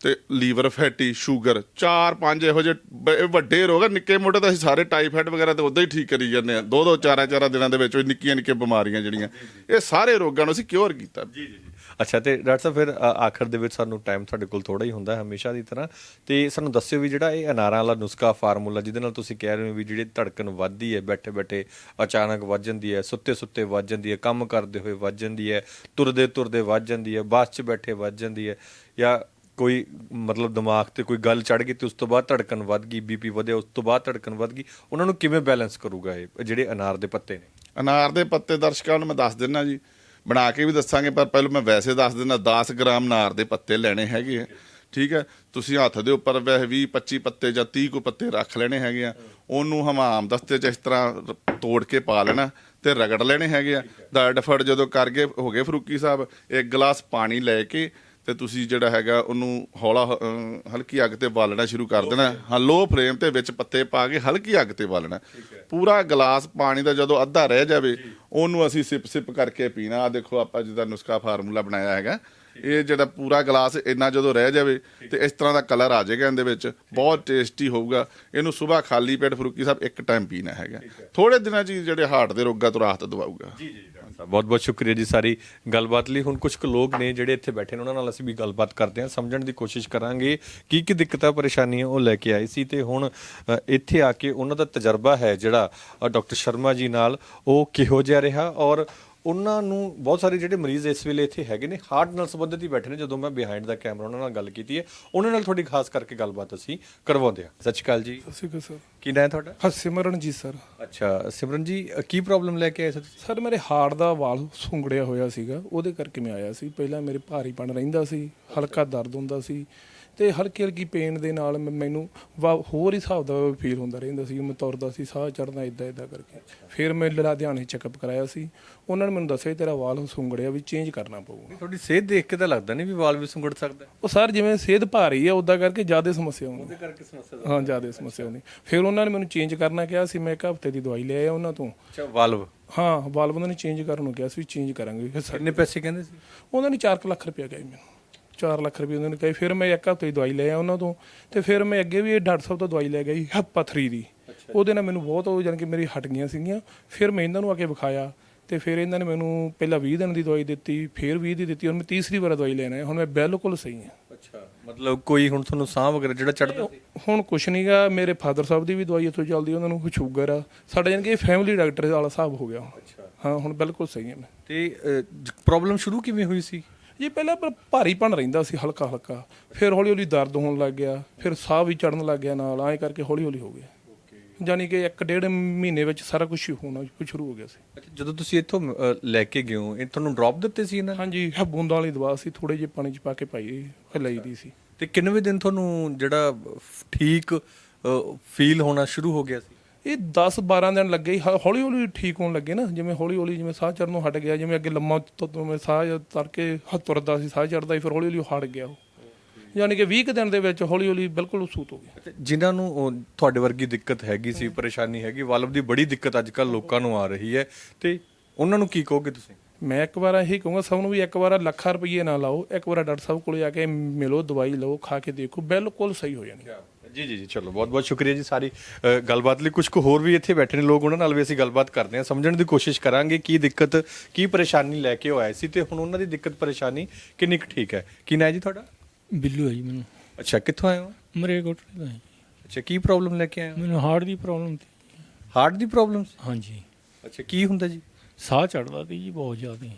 ਤੇ ਲੀਵਰ ਫੈਟੀ, ਸ਼ੂਗਰ। ਚਾਰ ਪੰਜ ਇਹੋ ਜਿਹੇ ਵੱਡੇ ਰੋਗ ਆ, ਨਿੱਕੇ ਮੋਟੇ ਤਾਂ ਅਸੀਂ ਸਾਰੇ ਟਾਈਫਾਈਡ ਵਗੈਰਾ ਤੇ ਉਦਾਂ ਹੀ ਠੀਕ ਕਰੀ ਜਾਂਦੇ ਆ। ਦੋ ਦੋ ਚਾਰਾਂ ਚਾਰਾਂ ਦਿਨਾਂ ਦੇ ਵਿੱਚ ਉਹ ਨਿੱਕੀਆਂ ਨਿੱਕੀਆਂ ਬਿਮਾਰੀਆਂ ਜਿਹੜੀਆਂ, ਇਹ ਸਾਰੇ ਰੋਗਾਂ ਨੂੰ ਅਸੀਂ ਕਿਉਰ ਕੀਤਾ। ਅੱਛਾ ਤੇ ਡਾਕਟਰ ਸਾਹਿਬ ਫਿਰ ਅ, ਆਖਰ ਦੇ ਵਿੱਚ ਸਾਨੂੰ ਟਾਈਮ ਤੁਹਾਡੇ ਕੋਲ ਥੋੜਾ ਹੀ ਹੁੰਦਾ ਹੈ ਹਮੇਸ਼ਾ ਦੀ ਤਰ੍ਹਾਂ। ਤੇ ਸਾਨੂੰ ਦੱਸਿਓ ਵੀ ਜਿਹੜਾ ਇਹ ਅਨਾਰਾਂ ਵਾਲਾ ਨੁਸਖਾ ਫਾਰਮੂਲਾ ਜਿਹਦੇ ਨਾਲ ਤੁਸੀਂ ਕਹਿ ਰਹੇ ਹੋ ਵੀ ਜਿਹੜੀ ਧੜਕਣ ਵੱਧਦੀ ਹੈ ਬੈਠੇ ਬੈਠੇ ਅਚਾਨਕ ਵੱਧ ਜਾਂਦੀ ਹੈ ਸੁੱਤੇ ਸੁੱਤੇ ਵੱਧ ਜਾਂਦੀ ਹੈ ਕੰਮ ਕਰਦੇ ਹੋਏ ਵੱਧ ਜਾਂਦੀ ਹੈ ਤੁਰਦੇ ਤੁਰਦੇ ਵੱਧ ਜਾਂਦੀ ਹੈ ਬੱਸ 'ਚ ਬੈਠੇ ਵੱਧ ਜਾਂਦੀ ਹੈ ਜਾਂ ਕੋਈ ਮਤਲਬ ਦਿਮਾਗ ਤੇ ਕੋਈ ਗੱਲ ਚੜ ਗਈ ਤੇ ਉਸ ਤੋਂ ਬਾਅਦ ਧੜਕਣ ਵੱਧ ਗਈ ਬੀਪੀ ਵਧਿਆ ਉਸ ਤੋਂ ਬਾਅਦ ਧੜਕਣ ਵੱਧ ਗਈ ਉਹਨਾਂ ਨੂੰ ਕਿਵੇਂ ਬੈਲੈਂਸ ਕਰੂਗਾ ਇਹ ਜਿਹੜੇ ਅਨਾਰ ਦੇ ਪੱਤੇ ਨੇ? ਅਨਾਰ ਦੇ ਪੱਤੇ ਦਰਸ਼ਕਾਂ ਨੂੰ ਮੈਂ ਦੱਸ ਦਿੰਨਾ ਜੀ ਬਣਾ ਕੇ ਵੀ ਦੱਸਾਂਗੇ, ਪਰ ਪਹਿਲਾਂ ਮੈਂ ਵੈਸੇ ਦੱਸ ਦਿੰਦਾ 10 ਗ੍ਰਾਮ ਨਾਰ ਦੇ ਪੱਤੇ ਲੈਣੇ ਹੈਗੇ ਆ। ਠੀਕ ਹੈ? ਤੁਸੀਂ ਹੱਥ ਦੇ ਉੱਪਰ ਵੈਸੇ 20 25 ਪੱਤੇ ਜਾਂ 30 ਕੋ ਪੱਤੇ ਰੱਖ ਲੈਣੇ ਹੈਗੇ ਆ। ਉਹਨੂੰ ਹਮਾਮ ਦਸਤੇ 'ਚ ਇਸ ਤਰ੍ਹਾਂ ਤੋੜ ਕੇ ਪਾ ਲੈਣਾ ਤੇ ਰਗੜ ਲੈਣੇ ਹੈਗੇ ਆ। ਦਰਦ ਫੜ ਜਦੋਂ ਕਰ ਗਏ, ਹੋ ਗਏ ਫਰੂਕੀ ਸਾਹਿਬ, ਇੱਕ ਗਲਾਸ ਪਾਣੀ ਲੈ ਕੇ ਤੇ ਤੁਸੀਂ ਜਿਹੜਾ ਹੈਗਾ ਉਹਨੂੰ ਹੌਲਾ ਅਹ, ਹਲਕੀ ਅੱਗ ਤੇ ਬਾਲਣਾ ਸ਼ੁਰੂ ਕਰ ਦੇਣਾ। ਹਾਂ ਲੋ ਫਲੇਮ ਤੇ ਵਿੱਚ ਪੱਤੇ ਪਾ ਕੇ ਹਲਕੀ ਅੱਗ ਤੇ ਬਾਲਣਾ। ਪੂਰਾ ਗਲਾਸ ਪਾਣੀ ਦਾ ਜਦੋਂ ਅੱਧਾ ਰਹਿ ਜਾਵੇ ਉਹਨੂੰ ਅਸੀਂ ਸਿਪ ਸਿਪ ਕਰਕੇ ਪੀਣਾ। ਆ ਦੇਖੋ ਆਪਾਂ ਜਿਹਦਾ ਨੁਸਖਾ ਫਾਰਮੂਲਾ ਬਣਾਇਆ ਹੈਗਾ। ਇਹ ਜਿਹੜਾ ਪੂਰਾ ਗਲਾਸ ਇੰਨਾ ਜਦੋਂ ਰਹਿ ਜਾਵੇ ਤੇ ਇਸ ਤਰ੍ਹਾਂ ਦਾ ਕਲਰ ਆ ਜਾਏਗਾ ਇਹਦੇ ਵਿੱਚ। ਬਹੁਤ ਟੇਸਟੀ ਹੋਊਗਾ। ਇਹਨੂੰ ਸਵੇਰ ਖਾਲੀ ਪੇਟ ਫਰੂਕੀ ਸਾਹਿਬ ਇੱਕ ਟਾਈਮ ਪੀਣਾ ਹੈਗਾ। ਥੋੜੇ ਦਿਨਾਂ ਚ ਹੀ ਜਿਹੜੇ ਹਾਰਟ ਦੇ ਰੋਗਾਂ ਤੋਂ ਰਾਹਤ ਦਵਾਊਗਾ। ਬਹੁਤ ਬਹੁਤ ਸ਼ੁਕਰੀਆ ਜੀ ਸਾਰੀ ਗੱਲਬਾਤ ਲਈ। ਹੁਣ ਕੁਝ ਕੁ ਲੋਕ ਨੇ ਜਿਹੜੇ ਇੱਥੇ ਬੈਠੇ ਨੇ ਉਹਨਾਂ ਨਾਲ ਅਸੀਂ ਵੀ ਗੱਲਬਾਤ ਕਰਦੇ ਹਾਂ। ਸਮਝਣ ਦੀ ਕੋਸ਼ਿਸ਼ ਕਰਾਂਗੇ ਕੀ ਕੀ ਦਿੱਕਤਾਂ ਪਰੇਸ਼ਾਨੀਆਂ ਉਹ ਲੈ ਕੇ ਆਏ ਸੀ ਤੇ ਹੁਣ ਅ, ਇੱਥੇ ਆ ਕੇ ਉਹਨਾਂ ਦਾ ਤਜਰਬਾ ਹੈ ਜਿਹੜਾ ਡਾਕਟਰ ਸ਼ਰਮਾ ਜੀ ਨਾਲ ਉਹ ਕਿਹੋ ਜਿਹਾ ਰਿਹਾ ਔਰ ਉਹਨਾਂ ਨੂੰ ਬਹੁਤ ਸਾਰੇ ਜਿਹੜੇ ਮਰੀਜ਼ ਇਸ ਵੇਲੇ ਇੱਥੇ ਹੈਗੇ ਨੇ ਹਾਰਟ ਨਾਲ ਸੰਬੰਧਿਤ ਹੀ ਬੈਠੇ ਨੇ ਜਦੋਂ ਮੈਂ ਬਿਹਾਈਂਡ ਦਾ ਕੈਮਰਾ ਉਹਨਾਂ ਨਾਲ ਗੱਲ ਕੀਤੀ ਹੈ। ਉਹਨਾਂ ਨਾਲ ਥੋੜੀ ਖਾਸ ਕਰਕੇ ਗੱਲਬਾਤ ਅਸੀਂ ਕਰਵਾਉਂਦੇ ਹਾਂ। ਸਤਿ ਸ਼੍ਰੀ ਅਕਾਲ ਜੀ। ਅਸੀਂ ਕਿ ਸਰ। ਕੀ ਨਾਂ ਹੈ ਤੁਹਾਡਾ? ਹਾਂ ਸਿਮਰਨ ਜੀ ਸਰ। ਅੱਛਾ ਸਿਮਰਨ ਜੀ ਅ, ਕੀ ਪ੍ਰੋਬਲਮ ਲੈ ਕੇ ਆਏ ਸੀ ਤੁਸੀਂ? ਸਰ ਮੇਰੇ ਹਾਰਟ ਦਾ ਵਾਲ ਸੁੰਗੜਿਆ ਹੋਇਆ ਸੀਗਾ ਉਹਦੇ ਕਰਕੇ ਮੈਂ ਆਇਆ ਸੀ। ਪਹਿਲਾਂ ਮੇਰੇ ਭਾਰੀਪਣ ਰਹਿੰਦਾ ਸੀ ਹਲਕਾ ਦਰਦ ਹੁੰਦਾ ਸੀ। ਤੇ ਹਲਕੀ ਹਲਕੀ ਪੇਨ ਦੇ ਨਾਲ ਮ- ਮੈਨੂੰ ਵਾ- ਹੋਰ ਹੀ ਹਿਸਾਬ ਦਾ ਫੀਲ ਹੁੰਦਾ ਰਹਿੰਦਾ ਸੀ ਮੈਂ ਤੁਰਦਾ ਸੀ ਸਾਹ ਚੜਦਾ ਇਦਾਂ ਇਦਾਂ ਕਰਕੇ। ਫਿਰ ਮੈਂ ਲੁਧਿਆਣੇ ਚੈੱਕਅਪ ਕਰਾਇਆ ਸੀ। ਉਹਨਾਂ ਨੇ ਮੈਨੂੰ ਦੱਸਿਆ ਤੇਰਾ ਵਾਲ ਸੁੰਗੜਿਆ ਵੀ ਚੇਂਜ ਕਰਨਾ ਪਊਗਾ। ਤੁਹਾਡੀ ਸਿਹਤ ਦੇਖ ਕੇ ਤਾਂ ਲੱਗਦਾ ਨਹੀਂ ਵੀ ਵਾਲ ਵੀ ਸੁੰਗੜ ਸਕਦਾ। ਉਹ ਸਰ ਜਿਵੇਂ ਸਿਹਤ ਭਾਰੀ ਆ ਉਦਾਂ ਕਰਕੇ ਜ਼ਿਆਦਾ ਸਮੱਸਿਆ ਆਉਂਦੀ ਕਰਕੇ ਸਮੱਸਿਆ ਹਾਂ ਜ਼ਿਆਦਾ ਸਮੱਸਿਆ ਆਉਂਦੀ ਫਿਰ ਉਹਨਾਂ ਨੇ ਮੈਨੂੰ ਚੇਂਜ ਕਰਨਾ ਕਿਹਾ ਸੀ ਮੈਂ ਇੱਕ ਹਫ਼ਤੇ ਦੀ ਦਵਾਈ ਲੈ ਆਇਆ ਉਹਨਾਂ ਤੋਂ। ਅੱਛਾ ਵਾਲਵ ਹਾਂ ਵਾਲਵ ਉਹਨਾਂ ਨੇ ਚੇਂਜ ਕਰਨ ਨੂੰ ਕਿਹਾ ਸੀ ਚੇਂਜ ਕਰਾਂਗੇ। ਫਿਰ ਕਿੰਨੇ ਪੈਸੇ ਕਹਿੰਦੇ ਸੀ? ਉਹਨਾਂ ਨੇ 4 ਲੱਖ ਰੁਪਇਆ ਕਹੇ ਮੈਨੂੰ। 4 ਲੱਖ ਰੁਪਏ ਉਹਨਾਂ ਨੇ ਕਹੇ ਫਿਰ ਮੈਂ ਇੱਕ ਹਫ਼ਤੇ ਦੀ ਦਵਾਈ ਲੈ ਆਇਆ ਉਹਨਾਂ ਤੋਂ ਤੇ ਫਿਰ ਮੈਂ ਅੱਗੇ ਵੀ ਇਹ ਡਾਕਟਰ ਸਾਹਿਬ ਤੋਂ ਦਵਾਈ ਲੈ ਗਈ ਪਥਰੀ ਦੀ। ਉਹਦੇ ਨਾਲ ਮੈਨੂੰ ਬਹੁਤ ਉਹ ਜਾਣੀ ਕਿ ਮੇਰੀ ਹਟ ਗਈਆਂ ਸੀਗੀਆਂ। ਫਿਰ ਮੈਂ ਇਹਨਾਂ ਨੂੰ ਆ ਕੇ ਵਿਖਾਇਆ ਤੇ ਫਿਰ ਇਹਨਾਂ ਨੇ ਮੈਨੂੰ ਪਹਿਲਾਂ 20 ਦਿਨ ਦੀ ਦਵਾਈ ਦਿੱਤੀ ਫਿਰ 20 ਦੀ ਦਿੱਤੀ ਹੁਣ ਮੈਂ ਤੀਸਰੀ ਵਾਰ ਦਵਾਈ ਲੈਣਾ ਹੈ ਹੁਣ ਮੈਂ ਬਿਲਕੁਲ ਸਹੀ ਹਾਂ। ਅੱਛਾ ਮਤਲਬ ਕੋਈ ਹੁਣ ਤੁਹਾਨੂੰ ਸਾਹ ਵਗੈਰਾ ਜਿਹੜਾ ਚੜਦਾ ਹੁਣ ਕੁਛ ਨਹੀਂਗਾ ਮੇਰੇ ਫਾਦਰ ਸਾਹਿਬ ਦੀ ਵੀ ਦਵਾਈ ਇੱਥੋਂ ਚੱਲਦੀ ਉਹਨਾਂ ਨੂੰ ਸ਼ੂਗਰ ਆ। ਸਾਡਾ ਜਾਣੀ ਕਿ ਫੈਮਿਲੀ ਡਾਕਟਰ ਵਾਲਾ ਹਿਸਾਬ ਹੋ ਗਿਆ ਹਾਂ ਹੁਣ ਬਿਲਕੁਲ ਸਹੀ ਹਾਂ ਮੈਂ। ਤੇ ਪ੍ਰੋਬਲਮ ਸ਼ੁਰੂ ਕਿਵੇਂ ਹੋਈ ਸੀ? ਜੀ ਪਹਿਲਾਂ ਪਰ ਭਾਰੀਪਣ ਰਹਿੰਦਾ ਸੀ ਹਲਕਾ ਹਲਕਾ। ਫਿਰ ਹੌਲੀ ਹੌਲੀ ਦਰਦ ਹੋਣ ਲੱਗ ਗਿਆ ਫਿਰ ਸਾਹ ਵੀ ਚੜਨ ਲੱਗ ਗਿਆ ਨਾਲ ਐਂ ਕਰਕੇ ਹੌਲੀ ਹੌਲੀ ਹੋ ਗਿਆ। ਜਾਨੀ ਕਿ ਇੱਕ ਡੇਢ ਮਹੀਨੇ ਵਿੱਚ ਸਾਰਾ ਕੁਝ ਹੋਣਾ ਸ਼ੁਰੂ ਹੋ ਗਿਆ ਸੀ। ਅੱਛਾ ਜਦੋਂ ਤੁਸੀਂ ਇੱਥੋਂ ਅ, ਲੈ ਕੇ ਗਏ ਹੋ ਇਹ ਤੁਹਾਨੂੰ ਡ੍ਰੌਪ ਦਿੱਤੇ ਸੀ ਇਹਨਾਂ ਨੇ? ਹਾਂਜੀ ਇਹ ਬੂੰਦਾਂ ਵਾਲੀ ਦਵਾ ਸੀ ਥੋੜੇ ਜਿਹੇ ਪਾਣੀ 'ਚ ਪਾ ਕੇ ਪਾਈ ਲਈ ਦੀ ਸੀ। ਤੇ ਕਿੰਨਵੇਂ ਦਿਨ ਤੁਹਾਨੂੰ ਜਿਹੜਾ ਠੀਕ ਫੀਲ ਹੋਣਾ ਸ਼ੁਰੂ ਹੋ ਗਿਆ ਸੀ? ਇਹ 10 12 ਦਿਨ ਲੱਗੇ ਹੌਲੀ ਹੌਲੀ ਠੀਕ ਹੋਣ ਲੱਗੇ ਨਾ। ਜਿਵੇਂ ਹੌਲੀ ਹੌਲੀ ਜਿਵੇਂ ਸਾਹ ਚੜਨੋਂ ਹਟ ਗਿਆ ਜਿਵੇਂ ਅੱਗੇ ਲੰਮਾ ਤੋਂ ਮੈਂ ਸਾਹ ਤਰ ਕੇ ਹੱਥ ਤੁਰਦਾ ਸੀ ਸਾਹ ਚੜਦਾ ਸੀ ਫਿਰ ਹੌਲੀ ਹੌਲੀ ਹਟ ਗਿਆ ਉਹ। ਯਾਨੀ ਕਿ 20 ਕੁ ਦਿਨ ਦੇ ਵਿੱਚ ਹੌਲੀ ਹੌਲੀ ਬਿਲਕੁਲ ਸੂਤ ਹੋ ਗਿਆ। ਅੱਛਾ, ਜਿਨ੍ਹਾਂ ਨੂੰ ਉਹ ਤੁਹਾਡੇ ਵਰਗੀ ਦਿੱਕਤ ਹੈਗੀ ਸੀ ਪਰੇਸ਼ਾਨੀ ਹੈਗੀ ਵਾਲਵ ਦੀ ਬੜੀ ਦਿੱਕਤ ਅੱਜ ਕੱਲ ਲੋਕਾਂ ਨੂੰ ਆ ਰਹੀ ਹੈ। ਤੇ ਉਹਨਾਂ ਨੂੰ ਕੀ ਕਹੋਗੇ ਤੁਸੀਂ? ਮੈਂ ਇੱਕ ਵਾਰ ਇਹੀ ਕਹੂੰਗਾ ਸਭ ਨੂੰ ਵੀ ਇੱਕ ਵਾਰ ਲੱਖਾਂ ਰੁਪਏ ਨਾ ਲਾਓ। ਇੱਕ ਵਾਰ ਡਾਕਟਰ ਸਾਹਿਬ ਕੋਲੇ ਆ ਕੇ ਮਿਲੋ ਦਵਾਈ ਲਓ ਖਾ ਕੇ ਦੇਖੋ ਬਿਲਕੁਲ ਸਹੀ ਹੋ ਜਾਣੀ। ਜੀ ਜੀ ਜੀ ਚਲੋ ਬਹੁਤ ਬਹੁਤ ਸ਼ੁਕਰੀਆ ਜੀ ਸਾਰੀ ਗੱਲਬਾਤ ਲਈ। ਕੁਝ ਕੁ ਹੋਰ ਵੀ ਇੱਥੇ ਬੈਠੇ ਨੇ ਲੋਕ ਉਹਨਾਂ ਨਾਲ ਵੀ ਅਸੀਂ ਗੱਲਬਾਤ ਕਰਦੇ ਹਾਂ। ਸਮਝਣ ਦੀ ਕੋਸ਼ਿਸ਼ ਕਰਾਂਗੇ ਕੀ ਦਿੱਕਤ ਕੀ ਪਰੇਸ਼ਾਨੀ ਲੈ ਕੇ ਆਏ ਸੀ ਤੇ ਹੁਣ ਉਹਨਾਂ ਦੀ ਦਿੱਕਤ ਪਰੇਸ਼ਾਨੀ ਕਿੰਨੀ ਕੁ ਠੀਕ ਹੈ। ਕੀ ਨਾਂ ਹੈ ਜੀ ਤੁਹਾਡਾ? ਬਿੱਲੂ ਹੈ ਜੀ ਮੈਨੂੰ। ਅੱਛਾ ਕਿੱਥੋਂ ਆਏ ਹੋ? ਮਰੇ ਕੋਟਲੇ ਦਾ ਹੈ। ਅੱਛਾ ਕੀ ਪ੍ਰੋਬਲਮ ਲੈ ਕੇ ਆਏ ਹੋ? ਮੈਨੂੰ ਹਾਰਟ ਦੀ ਪ੍ਰੋਬਲਮ ਸੀ। ਹਾਰਟ ਦੀ ਪ੍ਰੋਬਲਮ ਹਾਂਜੀ। ਅੱਛਾ ਕੀ ਹੁੰਦਾ ਜੀ? ਸਾਹ ਚੜਦਾ ਸੀ ਜੀ ਬਹੁਤ ਜ਼ਿਆਦਾ।